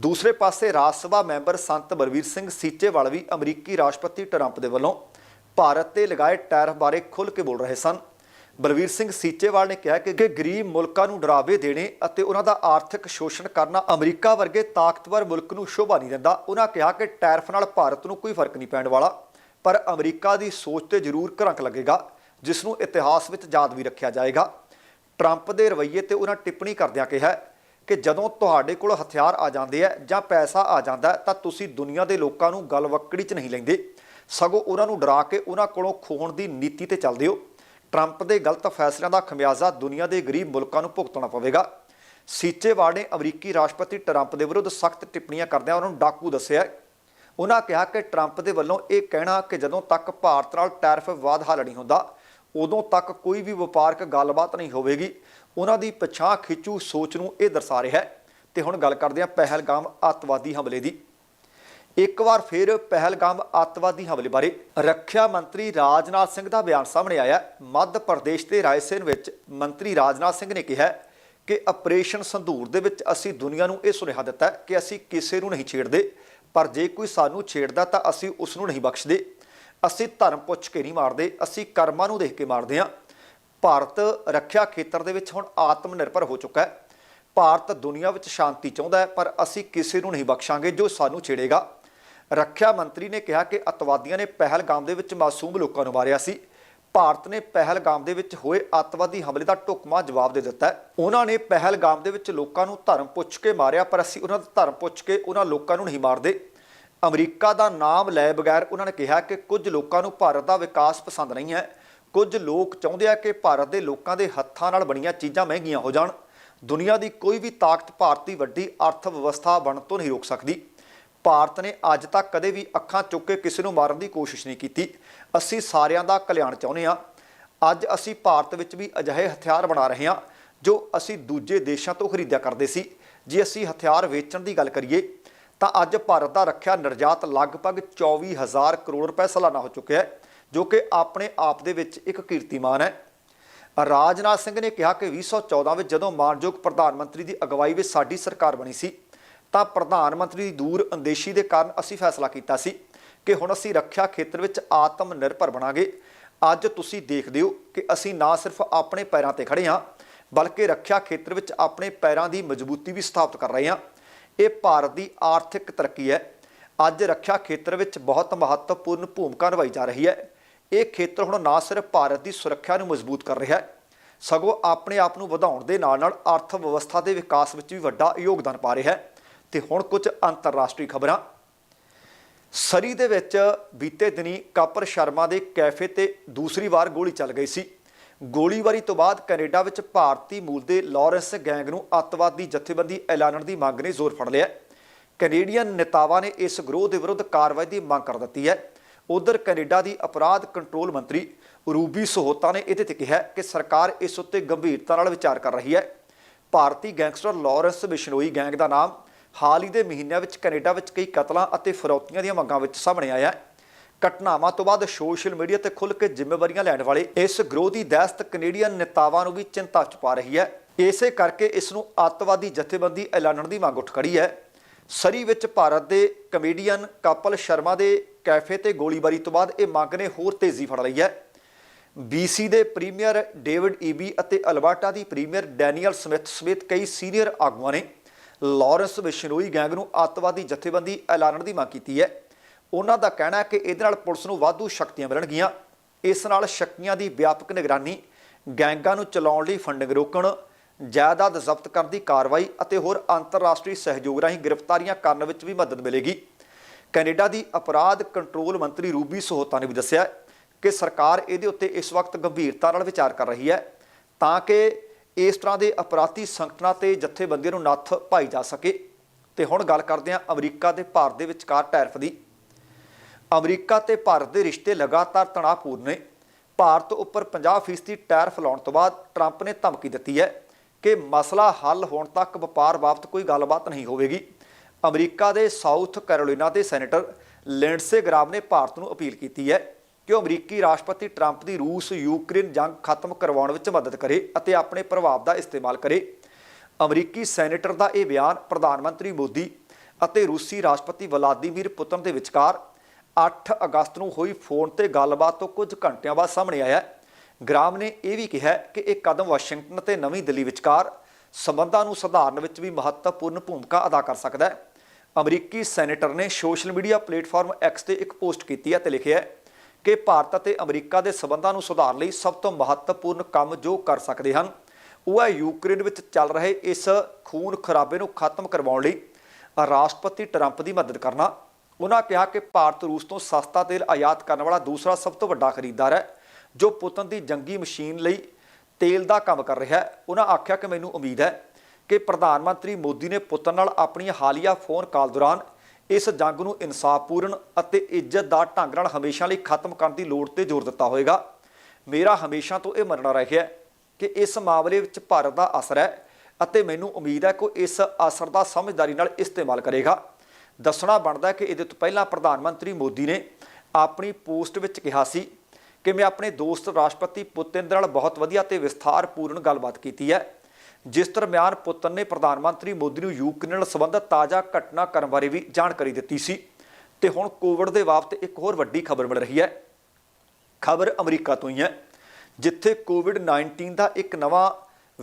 A: ਦੂਸਰੇ ਪਾਸੇ ਰਾਜ ਸਭਾ ਮੈਂਬਰ ਸੰਤ ਬਲਵੀਰ ਸਿੰਘ ਸੀਚੇਵਾਲ ਵੀ ਅਮਰੀਕੀ ਰਾਸ਼ਟਰਪਤੀ ਟਰੰਪ ਦੇ ਵੱਲੋਂ ਭਾਰਤ ਤੇ ਲਗਾਏ ਟੈਰਫ ਬਾਰੇ ਖੁੱਲ੍ਹ ਕੇ ਬੋਲ ਰਹੇ ਸਨ। ਬਲਵੀਰ ਸਿੰਘ ਸੀਚੇਵਾਲ ਨੇ ਕਿਹਾ ਕਿ ਗਰੀਬ ਮੁਲਕਾਂ ਨੂੰ ਡਰਾਵੇ ਦੇਣੇ ਅਤੇ ਉਹਨਾਂ ਦਾ ਆਰਥਿਕ ਸ਼ੋਸ਼ਣ ਕਰਨਾ ਅਮਰੀਕਾ ਵਰਗੇ ਤਾਕਤਵਰ ਮੁਲਕ ਨੂੰ ਸ਼ੋਭਾ ਨਹੀਂ ਦਿੰਦਾ, ਉਹਨਾਂ ਕਿਹਾ ਕਿ ਟੈਰਫ ਨਾਲ ਭਾਰਤ ਨੂੰ ਕੋਈ ਫ਼ਰਕ ਨਹੀਂ ਪੈਣ ਵਾਲਾ, ਪਰ ਅਮਰੀਕਾ ਦੀ ਸੋਚ ਤੇ ਜ਼ਰੂਰ ਘਰੰਕ ਲੱਗੇਗਾ, ਜਿਸ ਨੂੰ ਇਤਿਹਾਸ ਵਿੱਚ ਯਾਦ ਵੀ ਰੱਖਿਆ ਜਾਏਗਾ। ਟਰੰਪ ਦੇ ਰਵੱਈਏ ਤੇ ਉਹਨਾਂ ਟਿੱਪਣੀ ਕਰਦਿਆਂ ਕਿਹਾ ਕਿ ਜਦੋਂ ਤੁਹਾਡੇ ਕੋਲ ਹਥਿਆਰ ਆ ਜਾਂਦੇ ਆ ਜਾਂ ਪੈਸਾ ਆ ਜਾਂਦਾ ਤਾਂ ਤੁਸੀਂ ਦੁਨੀਆ ਦੇ ਲੋਕਾਂ ਨੂੰ ਗਲਵੱਕੜੀ 'ਚ ਨਹੀਂ ਲੈਂਦੇ, ਸਗੋਂ ਉਹਨਾਂ ਨੂੰ ਡਰਾ ਕੇ ਉਹਨਾਂ ਕੋਲੋਂ ਖੋਹਣ ਦੀ ਨੀਤੀ ਤੇ ਚੱਲਦੇ ਹੋ। ਟਰੰਪ ਦੇ ਗਲਤ ਫੈਸਲਿਆਂ ਦਾ ਖਮਿਆਜ਼ਾ ਦੁਨੀਆ ਦੇ ਗਰੀਬ ਮੁਲਕਾਂ ਨੂੰ ਭੁਗਤਣਾ ਪਵੇਗਾ। ਸੀਚੇਵਾੜ ਨੇ ਅਮਰੀਕੀ ਰਾਸ਼ਟਰਪਤੀ ਟਰੰਪ ਦੇ ਵਿਰੁੱਧ ਸਖਤ ਟਿੱਪਣੀਆਂ ਕਰਦਿਆਂ ਉਹਨਾਂ ਨੂੰ ਡਾਕੂ ਦੱਸਿਆ ਉਹਨਾਂ ਕਿਹਾ ਕਿ ਟਰੰਪ ਦੇ ਵੱਲੋਂ ਇਹ ਕਹਿਣਾ ਕਿ ਜਦੋਂ ਤੱਕ ਭਾਰਤ ਨਾਲ ਟੈਰਿਫ ਵਿਵਾਦ ਹੱਲ ਨਹੀਂ ਹੁੰਦਾ, ਉਦੋਂ ਤੱਕ ਕੋਈ ਵੀ ਵਪਾਰਕ ਗੱਲਬਾਤ ਨਹੀਂ ਹੋਵੇਗੀ। ਉਹਨਾਂ ਦੀ ਪਛਾਣ ਖਿੱਚੂ ਸੋਚ ਨੂੰ ਇਹ ਦਰਸਾ ਰਿਹਾ ਹੈ। ਤੇ ਹੁਣ ਗੱਲ ਕਰਦੇ ਹਾਂ ਪਹਿਲਗਾਮ ਅੱਤਵਾਦੀ ਹਮਲੇ ਦੀ। ਇੱਕ ਵਾਰ ਫਿਰ ਪਹਿਲਗਾਮ ਅੱਤਵਾਦੀ ਹਮਲੇ ਬਾਰੇ ਰੱਖਿਆ ਮੰਤਰੀ ਰਾਜਨਾਥ ਸਿੰਘ ਦਾ ਬਿਆਨ ਸਾਹਮਣੇ ਆਇਆ। ਮੱਧ ਪ੍ਰਦੇਸ਼ ਦੇ ਰਾਏਸੇਨ ਵਿੱਚ ਮੰਤਰੀ ਰਾਜਨਾਥ ਸਿੰਘ ਨੇ ਕਿਹਾ ਕਿ ਆਪਰੇਸ਼ਨ ਸੰਧੂਰ ਦੇ ਵਿੱਚ ਅਸੀਂ ਦੁਨੀਆ ਨੂੰ ਇਹ ਸੁਨੇਹਾ ਦਿੱਤਾ ਕਿ ਅਸੀਂ ਕਿਸੇ ਨੂੰ ਨਹੀਂ ਛੇੜਦੇ, ਪਰ ਜੇ ਕੋਈ ਸਾਨੂੰ ਛੇੜਦਾ ਤਾਂ ਅਸੀਂ ਉਸ ਨੂੰ ਨਹੀਂ ਬਖਸ਼ਦੇ। ਅਸੀਂ ਧਰਮ ਪੁੱਛ ਕੇ ਨਹੀਂ ਮਾਰਦੇ, ਅਸੀਂ ਕਰਮਾਂ ਨੂੰ ਦੇਖ ਕੇ ਮਾਰਦੇ ਹਾਂ। ਭਾਰਤ ਰੱਖਿਆ ਖੇਤਰ ਦੇ ਵਿੱਚ ਹੁਣ ਆਤਮ ਨਿਰਭਰ ਹੋ ਚੁੱਕਾ ਹੈ। ਭਾਰਤ ਦੁਨੀਆ ਵਿੱਚ ਸ਼ਾਂਤੀ ਚਾਹੁੰਦਾ ਹੈ, ਪਰ ਅਸੀਂ ਕਿਸੇ ਨੂੰ ਨਹੀਂ ਬਖਸ਼ਾਂਗੇ ਜੋ ਸਾਨੂੰ ਛੇੜੇਗਾ। ਰੱਖਿਆ ਮੰਤਰੀ ਨੇ ਕਿਹਾ ਕਿ ਅਤਵਾਦੀਆਂ ਨੇ ਪਹਿਲਗਾਮ ਦੇ ਵਿੱਚ ਮਾਸੂਮ ਲੋਕਾਂ ਨੂੰ ਮਾਰਿਆ ਸੀ। ਭਾਰਤ ਨੇ ਪਹਿਲਗਾਮ ਦੇ ਵਿੱਚ ਹੋਏ ਅੱਤਵਾਦੀ ਹਮਲੇ ਦਾ ਢੁਕਵਾਂ ਜਵਾਬ ਦੇ ਦਿੱਤਾ ਉਹਨਾਂ ਨੇ ਪਹਿਲਗਾਮ ਦੇ ਵਿੱਚ ਲੋਕਾਂ ਨੂੰ ਧਰਮ ਪੁੱਛ ਕੇ ਮਾਰਿਆ, ਪਰ ਅਸੀਂ ਉਹਨਾਂ ਦਾ ਧਰਮ ਪੁੱਛ ਕੇ ਉਹਨਾਂ ਲੋਕਾਂ ਨੂੰ ਨਹੀਂ ਮਾਰਦੇ। ਅਮਰੀਕਾ ਦਾ ਨਾਮ ਲਏ ਬਗੈਰ ਉਹਨਾਂ ਨੇ ਕਿਹਾ ਕਿ ਕੁਝ ਲੋਕਾਂ ਨੂੰ ਭਾਰਤ ਦਾ ਵਿਕਾਸ ਪਸੰਦ ਨਹੀਂ ਹੈ। ਕੁਝ ਲੋਕ ਚਾਹੁੰਦੇ ਆ ਕਿ ਭਾਰਤ ਦੇ ਲੋਕਾਂ ਦੇ ਹੱਥਾਂ ਨਾਲ ਬਣੀਆਂ ਚੀਜ਼ਾਂ ਮਹਿੰਗੀਆਂ ਹੋ ਜਾਣ। ਦੁਨੀਆ ਦੀ ਕੋਈ ਵੀ ਤਾਕਤ ਭਾਰਤ ਦੀ ਵੱਡੀ ਅਰਥ ਵਿਵਸਥਾ ਬਣਨ ਤੋਂ ਨਹੀਂ ਰੋਕ ਸਕਦੀ। ਭਾਰਤ ਨੇ ਅੱਜ ਤੱਕ ਕਦੇ ਵੀ ਅੱਖਾਂ ਚੁੱਕ ਕੇ ਕਿਸੇ ਨੂੰ ਮਾਰਨ ਦੀ ਕੋਸ਼ਿਸ਼ ਨਹੀਂ ਕੀਤੀ। ਅਸੀਂ ਸਾਰਿਆਂ ਦਾ ਕਲਿਆਣ ਚਾਹੁੰਦੇ ਹਾਂ। ਅੱਜ ਅਸੀਂ ਭਾਰਤ ਵਿੱਚ ਵੀ ਅਜਿਹੇ ਹਥਿਆਰ ਬਣਾ ਰਹੇ ਹਾਂ, ਜੋ ਅਸੀਂ ਦੂਜੇ ਦੇਸ਼ਾਂ ਤੋਂ ਖਰੀਦਿਆ ਕਰਦੇ ਸੀ। ਜੇ ਅਸੀਂ ਹਥਿਆਰ ਵੇਚਣ ਦੀ ਗੱਲ ਕਰੀਏ, ਤਾਂ ਅੱਜ ਭਾਰਤ ਦਾ ਰੱਖਿਆ ਨਿਰਯਾਤ ਲਗਭਗ 24000 ਕਰੋੜ ਰੁਪਏ ਸਾਲਾਨਾ ਹੋ ਚੁੱਕਿਆ ਹੈ, ਜੋ ਕਿ ਆਪਣੇ ਆਪ ਦੇ ਵਿੱਚ ਇੱਕ ਕੀਰਤੀਮਾਨ ਹੈ। ਰਾਜਨਾਥ ਸਿੰਘ ਨੇ ਕਿਹਾ ਕਿ 2014 ਵਿੱਚ ਜਦੋਂ ਮਾਨਯੋਗ ਪ੍ਰਧਾਨ ਮੰਤਰੀ ਦੀ ਅਗਵਾਈ ਵਿੱਚ ਸਾਡੀ ਸਰਕਾਰ ਬਣੀ ਸੀ ਤਾਂ ਪ੍ਰਧਾਨ ਮੰਤਰੀ ਦੀ ਦੂਰ ਅੰਦੇਸ਼ੀ ਦੇ ਕਾਰਨ ਅਸੀਂ ਫੈਸਲਾ ਕੀਤਾ ਸੀ ਕਿ ਹੁਣ ਅਸੀਂ ਰੱਖਿਆ ਖੇਤਰ ਵਿੱਚ ਆਤਮ ਨਿਰਭਰ ਬਣਾਂਗੇ। ਅੱਜ ਤੁਸੀਂ ਦੇਖਦੇ ਹੋ ਕਿ ਅਸੀਂ ਨਾ ਸਿਰਫ ਆਪਣੇ ਪੈਰਾਂ ਤੇ ਖੜੇ ਹਾਂ, ਬਲਕਿ ਰੱਖਿਆ ਖੇਤਰ ਵਿੱਚ ਆਪਣੇ ਪੈਰਾਂ ਦੀ ਮਜ਼ਬੂਤੀ ਵੀ ਸਥਾਪਿਤ ਕਰ ਰਹੇ ਹਾਂ। ਇਹ ਭਾਰਤ ਦੀ ਆਰਥਿਕ ਤਰੱਕੀ ਹੈ। ਅੱਜ ਰੱਖਿਆ ਖੇਤਰ ਵਿੱਚ ਬਹੁਤ ਮਹੱਤਵਪੂਰਨ ਭੂਮਿਕਾ ਨਿਭਾਈ ਜਾ ਰਹੀ ਹੈ। ਇਹ ਖੇਤਰ ਹੁਣ ਨਾ ਸਿਰਫ ਭਾਰਤ ਦੀ ਸੁਰੱਖਿਆ ਨੂੰ ਮਜ਼ਬੂਤ ਕਰ ਰਿਹਾ ਹੈ, ਸਗੋਂ ਆਪਣੇ ਆਪ ਨੂੰ ਵਧਾਉਣ ਦੇ ਨਾਲ ਨਾਲ ਅਰਥ ਵਿਵਸਥਾ ਦੇ ਵਿਕਾਸ ਵਿੱਚ ਵੀ ਵੱਡਾ ਯੋਗਦਾਨ ਪਾ ਰਿਹਾ ਹੈ। ਤੇ ਹੁਣ ਕੁਝ ਅੰਤਰਰਾਸ਼ਟਰੀ ਖਬਰਾਂ। ਸਰੀ ਦੇ ਵਿੱਚ ਬੀਤੇ ਦਿਨੀ ਕਪਰ ਸ਼ਰਮਾ ਦੇ ਕੈਫੇ ਤੇ ਦੂਸਰੀ ਵਾਰ ਗੋਲੀ ਚੱਲ ਗਈ ਸੀ। ਗੋਲੀਬਾਰੀ ਤੋਂ ਬਾਅਦ ਕੈਨੇਡਾ ਵਿੱਚ ਭਾਰਤੀ ਮੂਲ ਦੇ ਲਾਰੈਂਸ ਗੈਂਗ ਨੂੰ ਅੱਤਵਾਦੀ ਜਥੇਬੰਦੀ ਐਲਾਨਣ ਦੀ ਮੰਗ ਨੇ ਜ਼ੋਰ ਫੜ ਲਿਆ। ਕੈਨੇਡੀਅਨ ਨੇਤਾਵਾਂ ਨੇ ਇਸ ਗਰੋਹ ਦੇ ਵਿਰੁੱਧ ਕਾਰਵਾਈ ਦੀ ਮੰਗ ਕਰ ਦਿੱਤੀ ਹੈ। ਉਧਰ ਕੈਨੇਡਾ ਦੀ ਅਪਰਾਧ ਕੰਟਰੋਲ ਮੰਤਰੀ ਰੂਬੀ ਸੋਹਤਾ ਨੇ ਇਹਦੇ ਤੇ ਕਿਹਾ ਕਿ ਸਰਕਾਰ ਇਸ ਉੱਤੇ ਗੰਭੀਰਤਾ ਨਾਲ ਵਿਚਾਰ ਕਰ ਰਹੀ ਹੈ। ਭਾਰਤੀ ਗੈਂਗਸਟਰ ਲਾਰੈਂਸ ਬਿਸ਼ਨੋਈ ਗੈਂਗ ਦਾ ਨਾਮ ਹਾਲ ਹੀ ਦੇ ਮਹੀਨਿਆਂ ਵਿੱਚ ਕੈਨੇਡਾ ਵਿੱਚ ਕਈ ਕਤਲਾਂ ਅਤੇ ਫਰੌਤੀਆਂ ਦੀਆਂ ਮੰਗਾਂ ਵਿੱਚ ਸਾਹਮਣੇ ਆਇਆ ਘਟਨਾਵਾਂ ਤੋਂ ਬਾਅਦ ਸੋਸ਼ਲ ਮੀਡੀਆ ਤੇ ਖੁੱਲ੍ਹ ਕੇ ਜ਼ਿੰਮੇਵਾਰੀਆਂ ਲੈਣ ਵਾਲੇ ਇਸ ਗਰੋਹ ਦੀ ਦਹਿਸ਼ਤ ਕੈਨੇਡੀਅਨ ਨੇਤਾਵਾਂ ਨੂੰ ਵੀ ਚਿੰਤਾ ਚ ਪਾ ਰਹੀ ਹੈ। ਇਸੇ ਕਰਕੇ ਇਸ ਨੂੰ ਅੱਤਵਾਦੀ ਜਥੇਬੰਦੀ ਐਲਾਨਣ ਦੀ ਮੰਗ ਉੱਠ ਖੜੀ ਹੈ। ਸਰੀ ਵਿੱਚ ਭਾਰਤ ਦੇ ਕਮੇਡੀਅਨ ਕਪਲ ਸ਼ਰਮਾ ਦੇ ਕੈਫੇ ਤੇ ਗੋਲੀਬਾਰੀ ਤੋਂ ਬਾਅਦ ਇਹ ਮੰਗ ਨੇ ਹੋਰ ਤੇਜ਼ੀ ਫੜ ਲਈ ਹੈ। BC ਦੇ ਪ੍ਰੀਮੀਅਰ ਡੇਵਿਡ ਈਬੀ ਅਤੇ ਅਲਬਰਟਾ ਦੀ ਪ੍ਰੀਮੀਅਰ ਡੈਨੀਅਲ ਸਮਿਥ ਸਮੇਤ ਕਈ ਸੀਨੀਅਰ ਆਗੂਆਂ ਨੇ ਲਾਰੈਂਸ ਬਿਸ਼ਨੋਈ ਗੈਂਗ ਨੂੰ ਅੱਤਵਾਦੀ ਜਥੇਬੰਦੀ ਐਲਾਨਣ ਦੀ ਮੰਗ ਕੀਤੀ ਹੈ। ਉਹਨਾਂ ਦਾ ਕਹਿਣਾ ਹੈ ਕਿ ਇਹਦੇ ਨਾਲ ਪੁਲਿਸ ਨੂੰ ਵਾਧੂ ਸ਼ਕਤੀਆਂ ਮਿਲਣਗੀਆਂ। ਇਸ ਨਾਲ ਸ਼ਕਤੀਆਂ ਦੀ ਵਿਆਪਕ ਨਿਗਰਾਨੀ, ਗੈਂਗਾਂ ਨੂੰ ਚਲਾਉਣ ਲਈ ਫੰਡਿੰਗ ਰੋਕਣ, ਜਾਇਦਾਦ ਜ਼ਬਤ ਕਰਨ ਦੀ ਕਾਰਵਾਈ ਅਤੇ ਹੋਰ ਅੰਤਰਰਾਸ਼ਟਰੀ ਸਹਿਯੋਗ ਰਾਹੀਂ ਗ੍ਰਿਫਤਾਰੀਆਂ ਕਰਨ ਵਿੱਚ ਵੀ ਮਦਦ ਮਿਲੇਗੀ। ਕੈਨੇਡਾ ਦੀ ਅਪਰਾਧ ਕੰਟਰੋਲ ਮੰਤਰੀ ਰੂਬੀ ਸੋਹਤਾ ਨੇ ਵੀ ਦੱਸਿਆ ਕਿ ਸਰਕਾਰ ਇਹਦੇ ਉੱਤੇ ਇਸ ਵਕਤ ਗੰਭੀਰਤਾ ਨਾਲ ਵਿਚਾਰ ਕਰ ਰਹੀ ਹੈ। ਤਾਂ ਕਿ ਇਸ ਤਰ੍ਹਾਂ ਦੇ ਅਪਰਾਧੀ ਸੰਗਠਨਾਂ ਤੇ ਜਥੇਬੰਦੀਆਂ ਨੂੰ ਨੱਥ ਪਾਈ ਜਾ ਸਕੇ। ਤੇ ਹੁਣ ਗੱਲ ਕਰਦੇ ਹਾਂ ਅਮਰੀਕਾ ਤੇ ਭਾਰਤ ਦੇ ਵਿਚਕਾਰ ਟੈਰਫ ਦੀ। ਅਮਰੀਕਾ ਤੇ ਭਾਰਤ ਦੇ ਰਿਸ਼ਤੇ ਲਗਾਤਾਰ ਤਣਾਅਪੂਰਨ ਨੇ। ਭਾਰਤ ਉੱਪਰ 50% ਟੈਰਫ ਲਾਉਣ ਤੋਂ ਬਾਅਦ ਟਰੰਪ ਨੇ ਧਮਕੀ ਦਿੱਤੀ ਹੈ ਕਿ ਮਸਲਾ ਹੱਲ ਹੋਣ ਤੱਕ ਵਪਾਰ ਬਾਬਤ ਕੋਈ ਗੱਲਬਾਤ ਨਹੀਂ ਹੋਵੇਗੀ। ਅਮਰੀਕਾ ਦੇ ਸਾਊਥ ਕੈਰੋਲੀਨਾ ਦੇ ਸੈਨੇਟਰ ਲਿੰਡਸੇ ਗ੍ਰਾਮ ਨੇ ਭਾਰਤ ਨੂੰ ਅਪੀਲ ਕੀਤੀ ਹੈ ਕਿ ਉਹ ਅਮਰੀਕੀ ਰਾਸ਼ਟਰਪਤੀ ਟਰੰਪ ਦੀ ਰੂਸ, ਯੂਕਰੇਨ ਜੰਗ ਖਤਮ ਕਰਵਾਉਣ ਵਿੱਚ ਮਦਦ ਕਰੇ ਅਤੇ ਆਪਣੇ ਪ੍ਰਭਾਵ ਦਾ ਇਸਤੇਮਾਲ ਕਰੇ ਅਮਰੀਕੀ ਸੈਨੇਟਰ ਦਾ ਇਹ ਬਿਆਨ ਪ੍ਰਧਾਨ ਮੰਤਰੀ ਮੋਦੀ ਅਤੇ ਰੂਸੀ ਰਾਸ਼ਟਰਪਤੀ ਵਲਾਦੀਮੀਰ ਪੁਤਨ ਦੇ ਵਿਚਕਾਰ 8 ਅਗਸਤ ਨੂੰ ਹੋਈ ਫੋਨ ਤੇ ਗੱਲਬਾਤ ਤੋਂ ਕੁਝ ਘੰਟਿਆਂ ਬਾਅਦ ਸਾਹਮਣੇ ਆਇਆ ਹੈ। ਗ੍ਰਾਮ ਨੇ ਇਹ ਵੀ ਕਿਹਾ ਕਿ ਇਹ ਕਦਮ ਵਾਸ਼ਿੰਗਟਨ ਅਤੇ ਨਵੀਂ ਦਿੱਲੀ ਵਿਚਕਾਰ ਸਬੰਧਾਂ ਨੂੰ ਸੁਧਾਰਨ ਵਿੱਚ ਵੀ ਮਹੱਤਵਪੂਰਨ ਭੂਮਿਕਾ ਅਦਾ ਕਰ ਸਕਦਾ ਹੈ ਅਮਰੀਕੀ ਸੈਨੇਟਰ ਨੇ ਸੋਸ਼ਲ ਮੀਡੀਆ ਪਲੇਟਫਾਰਮ ਐਕਸ ਤੇ ਇੱਕ ਪੋਸਟ ਕੀਤੀ ਹੈ ਤੇ ਲਿਖਿਆ ਹੈ ਕਿ ਭਾਰਤ ਅਤੇ ਅਮਰੀਕਾ ਦੇ ਸਬੰਧਾਂ ਨੂੰ ਸੁਧਾਰਨ ਲਈ ਸਭ ਤੋਂ ਮਹੱਤਵਪੂਰਨ ਕੰਮ ਜੋ ਕਰ ਸਕਦੇ ਹਨ, ਉਹ ਹੈ ਯੂਕਰੇਨ ਵਿੱਚ ਚੱਲ ਰਹੇ ਇਸ ਖੂਨ ਖਰਾਬੇ ਨੂੰ ਖਤਮ ਕਰਵਾਉਣ ਲਈ ਰਾਸ਼ਟਰਪਤੀ ਟਰੰਪ ਦੀ ਮਦਦ ਕਰਨਾ। ਉਹਨਾਂ ਕਿਹਾ ਕਿ ਭਾਰਤ ਰੂਸ ਤੋਂ ਸਸਤਾ ਤੇਲ ਆਯਾਤ ਕਰਨ ਵਾਲਾ ਦੂਸਰਾ ਸਭ ਤੋਂ ਵੱਡਾ ਖਰੀਦਦਾਰ ਹੈ, ਜੋ ਪੁਤਨ ਦੀ ਜੰਗੀ ਮਸ਼ੀਨ ਲਈ ਤੇਲ ਦਾ ਕੰਮ ਕਰ ਰਿਹਾ ਹੈ। ਉਹਨਾਂ ਆਖਿਆ ਕਿ ਮੈਨੂੰ ਉਮੀਦ ਹੈ ਕਿ ਪ੍ਰਧਾਨ ਮੰਤਰੀ ਮੋਦੀ ਨੇ ਪੁਤਨ ਨਾਲ ਆਪਣੀ ਹਾਲੀਆ ਫੋਨ ਕਾਲ ਦੌਰਾਨ ਇਸ ਜੰਗ ਨੂੰ ਇਨਸਾਫਪੂਰਨ ਅਤੇ ਇੱਜ਼ਤਦਾਰ ਢੰਗ ਨਾਲ ਹਮੇਸ਼ਾ ਲਈ ਖਤਮ ਕਰਨ ਦੀ ਲੋੜ ਤੇ ਜ਼ੋਰ ਦਿੱਤਾ ਹੋਵੇਗਾ। ਮੇਰਾ ਹਮੇਸ਼ਾ ਤੋਂ ਇਹ ਮੰਨਣਾ ਰਿਹਾ ਹੈ ਕਿ ਇਸ ਮਾਮਲੇ ਵਿੱਚ ਭਾਰਤ ਦਾ ਅਸਰ ਹੈ ਅਤੇ ਮੈਨੂੰ ਉਮੀਦ ਹੈ ਕਿ ਉਹ ਇਸ ਅਸਰ ਦਾ ਸਮਝਦਾਰੀ ਨਾਲ ਇਸਤੇਮਾਲ ਕਰੇਗਾ। ਦੱਸਣਾ ਬਣਦਾ ਹੈ ਕਿ ਇਹਦੇ ਤੋਂ ਪਹਿਲਾਂ ਪ੍ਰਧਾਨ ਮੰਤਰੀ ਮੋਦੀ ਨੇ ਆਪਣੀ ਪੋਸਟ ਵਿੱਚ ਕਿਹਾ ਸੀ ਕਿ ਮੈਂ ਆਪਣੇ ਦੋਸਤ ਰਾਸ਼ਟਰਪਤੀ ਪੁਤਿਨ ਦੇ ਨਾਲ ਬਹੁਤ ਵਧੀਆ ਤੇ ਵਿਸਥਾਰਪੂਰਨ ਗੱਲਬਾਤ ਕੀਤੀ ਹੈ। ਜਿਸ ਦਰਮਿਆਨ ਪੁਤਨ ਨੇ ਪ੍ਰਧਾਨ ਮੰਤਰੀ ਮੋਦੀ ਨੂੰ ਯੂਕਰੇਨ ਨਾਲ ਸੰਬੰਧਿਤ ਤਾਜ਼ਾ ਘਟਨਾਕ੍ਰਮ ਬਾਰੇ ਵੀ ਜਾਣਕਾਰੀ ਦਿੱਤੀ ਸੀ। ਤੇ ਹੁਣ ਕੋਵਿਡ ਦੇ ਬਾਬਤ ਇੱਕ ਹੋਰ ਵੱਡੀ ਖਬਰ ਮਿਲ ਰਹੀ ਹੈ। ਖਬਰ ਅਮਰੀਕਾ ਤੋਂ ਹੀ ਹੈ, ਜਿੱਥੇ ਕੋਵਿਡ-19 ਦਾ ਇੱਕ ਨਵਾਂ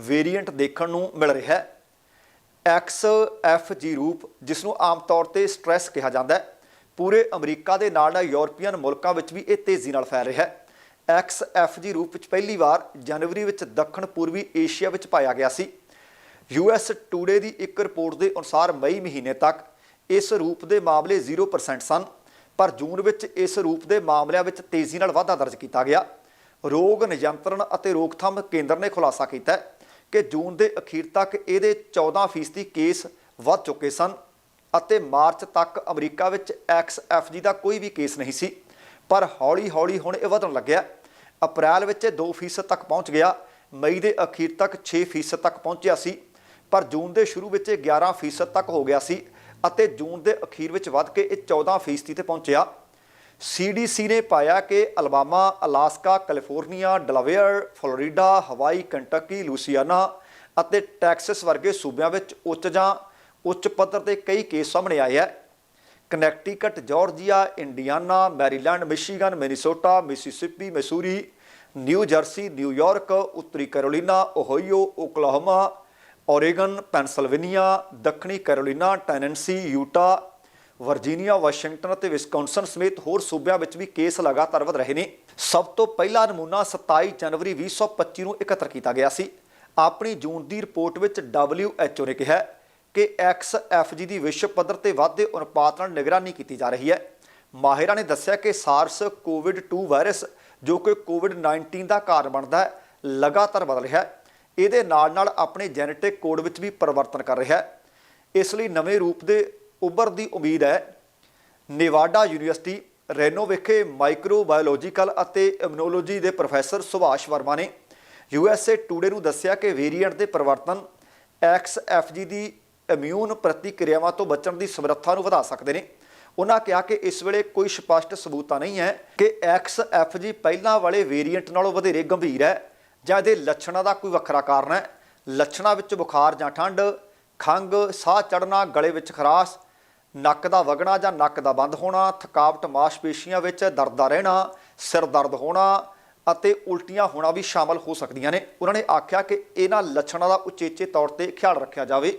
A: ਵੇਰੀਐਂਟ ਦੇਖਣ ਨੂੰ ਮਿਲ ਰਿਹਾ ਹੈ। XFG ਰੂਪ, ਜਿਸ ਨੂੰ ਆਮ ਤੌਰ ਤੇ ਸਟ੍ਰੈਸ ਕਿਹਾ ਜਾਂਦਾ ਹੈ। ਪੂਰੇ ਅਮਰੀਕਾ ਦੇ ਨਾਲ ਨਾਲ ਯੂਰਪੀਅਨ ਮੁਲਕਾਂ ਵਿੱਚ ਵੀ ਇਹ ਤੇਜ਼ੀ ਨਾਲ ਫੈਲ ਰਿਹਾ ਹੈ। XFG ਰੂਪ ਵਿੱਚ ਪਹਿਲੀ ਵਾਰ ਜਨਵਰੀ ਵਿੱਚ ਦੱਖਣ ਪੂਰਬੀ ਏਸ਼ੀਆ ਵਿੱਚ ਪਾਇਆ ਗਿਆ ਸੀ। US ਟੂਡੇ ਦੀ ਇੱਕ ਰਿਪੋਰਟ ਦੇ ਅਨੁਸਾਰ ਮਈ ਮਹੀਨੇ ਤੱਕ ਇਸ ਰੂਪ ਦੇ ਮਾਮਲੇ 0% ਸਨ, ਪਰ ਜੂਨ ਵਿੱਚ ਇਸ ਰੂਪ ਦੇ ਮਾਮਲਿਆਂ ਵਿੱਚ ਤੇਜ਼ੀ ਨਾਲ ਵਾਧਾ ਦਰਜ ਕੀਤਾ ਗਿਆ। ਰੋਗ ਨਿਯੰਤਰਣ ਅਤੇ ਰੋਕਥਾਮ ਕੇਂਦਰ ਨੇ ਖੁਲਾਸਾ ਕੀਤਾ ਕਿ ਜੂਨ ਦੇ ਅਖੀਰ ਤੱਕ ਇਹਦੇ 14% ਕੇਸ ਵੱਧ ਚੁੱਕੇ ਸਨ ਅਤੇ ਮਾਰਚ ਤੱਕ ਅਮਰੀਕਾ ਵਿੱਚ XFG ਦਾ ਕੋਈ ਵੀ ਕੇਸ ਨਹੀਂ ਸੀ। ਪਰ ਹੌਲੀ-ਹੌਲੀ ਹੁਣ ਇਹ ਵਧਣ ਲੱਗਿਆ। ਅਪ੍ਰੈਲ ਵਿੱਚ ਇਹ 2% ਤੱਕ ਪਹੁੰਚ ਗਿਆ। ਮਈ ਦੇ ਅਖੀਰ ਤੱਕ 6% ਤੱਕ ਪਹੁੰਚਿਆ ਸੀ। ਪਰ ਜੂਨ ਦੇ ਸ਼ੁਰੂ ਵਿੱਚ ਇਹ 11% ਤੱਕ ਹੋ ਗਿਆ ਸੀ ਅਤੇ ਜੂਨ ਦੇ ਅਖੀਰ ਵਿੱਚ ਵੱਧ ਕੇ ਇਹ 14% ਤੇ ਪਹੁੰਚਿਆ। ਸੀਡੀਸੀ ਨੇ ਪਾਇਆ ਕਿ Alabama, Alaska, California, Delaware, Florida, Hawaii, Kentucky, Louisiana ਅਤੇ ਟੈਕਸਸ ਵਰਗੇ ਸੂਬਿਆਂ ਵਿੱਚ ਉੱਚ ਜਾਂ ਉੱਚ ਪੱਧਰ ਤੇ ਕਈ ਕੇਸ ਸਾਹਮਣੇ ਆਏ ਹੈ। Connecticut Georgia Indiana Maryland Michigan Minnesota Mississippi Missouri New Jersey New York ਉੱਤਰੀ Carolina Ohio Oklahoma Oregon Pennsylvania ਦੱਖਣੀ Carolina Tennessee Utah Virginia Washington ਅਤੇ ਵਿਸਕੌਨਸਨ ਸਮੇਤ ਹੋਰ ਸੂਬਿਆਂ ਵਿੱਚ ਵੀ ਕੇਸ ਲਗਾਤਾਰ ਵਧ ਰਹੇ ਨੇ। ਸਭ ਤੋਂ ਪਹਿਲਾ ਨਮੂਨਾ 27 ਜਨਵਰੀ 2025 ਨੂੰ ਇਕੱਤਰ ਕੀਤਾ ਗਿਆ ਸੀ। ਆਪਣੀ ਜੂਨ ਦੀ ਰਿਪੋਰਟ ਵਿੱਚ WHO ਨੇ ਕਿਹਾ ਕਿ XFG ਦੀ ਵਿਸ਼ਵ ਪੱਧਰ ਤੇ ਵਾਧੇ ਅਨੁਪਾਤ ਨਾਲ ਨਿਗਰਾਨੀ ਕੀਤੀ ਜਾ ਰਹੀ ਹੈ। ਮਾਹਿਰਾਂ ਨੇ ਦੱਸਿਆ ਕਿ SARS CoV-2 ਵਾਇਰਸ, ਜੋ ਕਿ COVID-19 ਦਾ ਕਾਰਨ ਬਣਦਾ ਹੈ, ਲਗਾਤਾਰ ਬਦਲ ਰਿਹਾ ਹੈ। ਇਹਦੇ ਨਾਲ ਨਾਲ ਆਪਣੇ ਜੈਨੇਟਿਕ ਕੋਡ ਵਿੱਚ ਵੀ ਪਰਿਵਰਤਨ ਕਰ ਰਿਹਾ ਹੈ। ਇਸ ਲਈ ਨਵੇਂ ਰੂਪ ਦੇ ਉੱਭਰ ਦੀ ਉਮੀਦ ਹੈ। ਨੇਵਾਡਾ ਯੂਨੀਵਰਸਿਟੀ, ਰੈਨੋ ਵਿਖੇ ਮਾਈਕਰੋਬਾਇਓਲੋਜੀਕਲ ਅਤੇ ਇਮੂਨੋਲੋਜੀ ਦੇ ਪ੍ਰੋਫੈਸਰ ਸੁਭਾਸ਼ ਵਰਮਾ ਨੇ ਯੂਐਸਏ ਟੂਡੇ ਨੂੰ ਦੱਸਿਆ ਕਿ ਵੇਰੀਐਂਟ ਦੇ ਪਰਿਵਰਤਨ XFG ਦੀ ਇਮਿਊਨ ਪ੍ਰਤੀਕਿਰਿਆਵਾਂ ਤੋਂ ਬਚਣ ਦੀ ਸਮਰੱਥਾ ਨੂੰ ਵਧਾ ਸਕਦੇ ਨੇ। ਉਹਨਾਂ ਕਿਹਾ ਕਿ ਇਸ ਵੇਲੇ ਕੋਈ ਸਪਸ਼ਟ ਸਬੂਤਾਂ ਨਹੀਂ ਹੈ ਕਿ XFG ਪਹਿਲਾਂ ਵਾਲੇ ਵੇਰੀਐਂਟ ਨਾਲੋਂ ਵਧੇਰੇ ਗੰਭੀਰ ਹੈ ਜਾਂ ਇਹਦੇ ਲੱਛਣਾਂ ਦਾ ਕੋਈ ਵੱਖਰਾ ਕਾਰਨ ਹੈ। ਲੱਛਣਾਂ ਵਿੱਚ ਬੁਖਾਰ ਜਾਂ ਠੰਡ, ਖੰਘ, ਸਾਹ ਚੜਨਾ ਗਲੇ ਵਿੱਚ ਖਰਾਸ਼, ਨੱਕ ਦਾ ਵਗਣਾ ਜਾਂ ਨੱਕ ਦਾ ਬੰਦ ਹੋਣਾ, ਥਕਾਵਟ ਮਾਸਪੇਸ਼ੀਆਂ ਵਿੱਚ ਦਰਦ ਦਾ ਰਹਿਣਾ, ਸਿਰ ਦਰਦ ਹੋਣਾ ਅਤੇ ਉਲਟੀਆਂ ਹੋਣਾ ਵੀ ਸ਼ਾਮਲ ਹੋ ਸਕਦੀਆਂ ਨੇ। ਉਹਨਾਂ ਨੇ ਆਖਿਆ ਕਿ ਇਹਨਾਂ ਲੱਛਣਾਂ ਦਾ ਉਚੇਚੇ ਤੌਰ ਤੇ ਖਿਆਲ ਰੱਖਿਆ ਜਾਵੇ।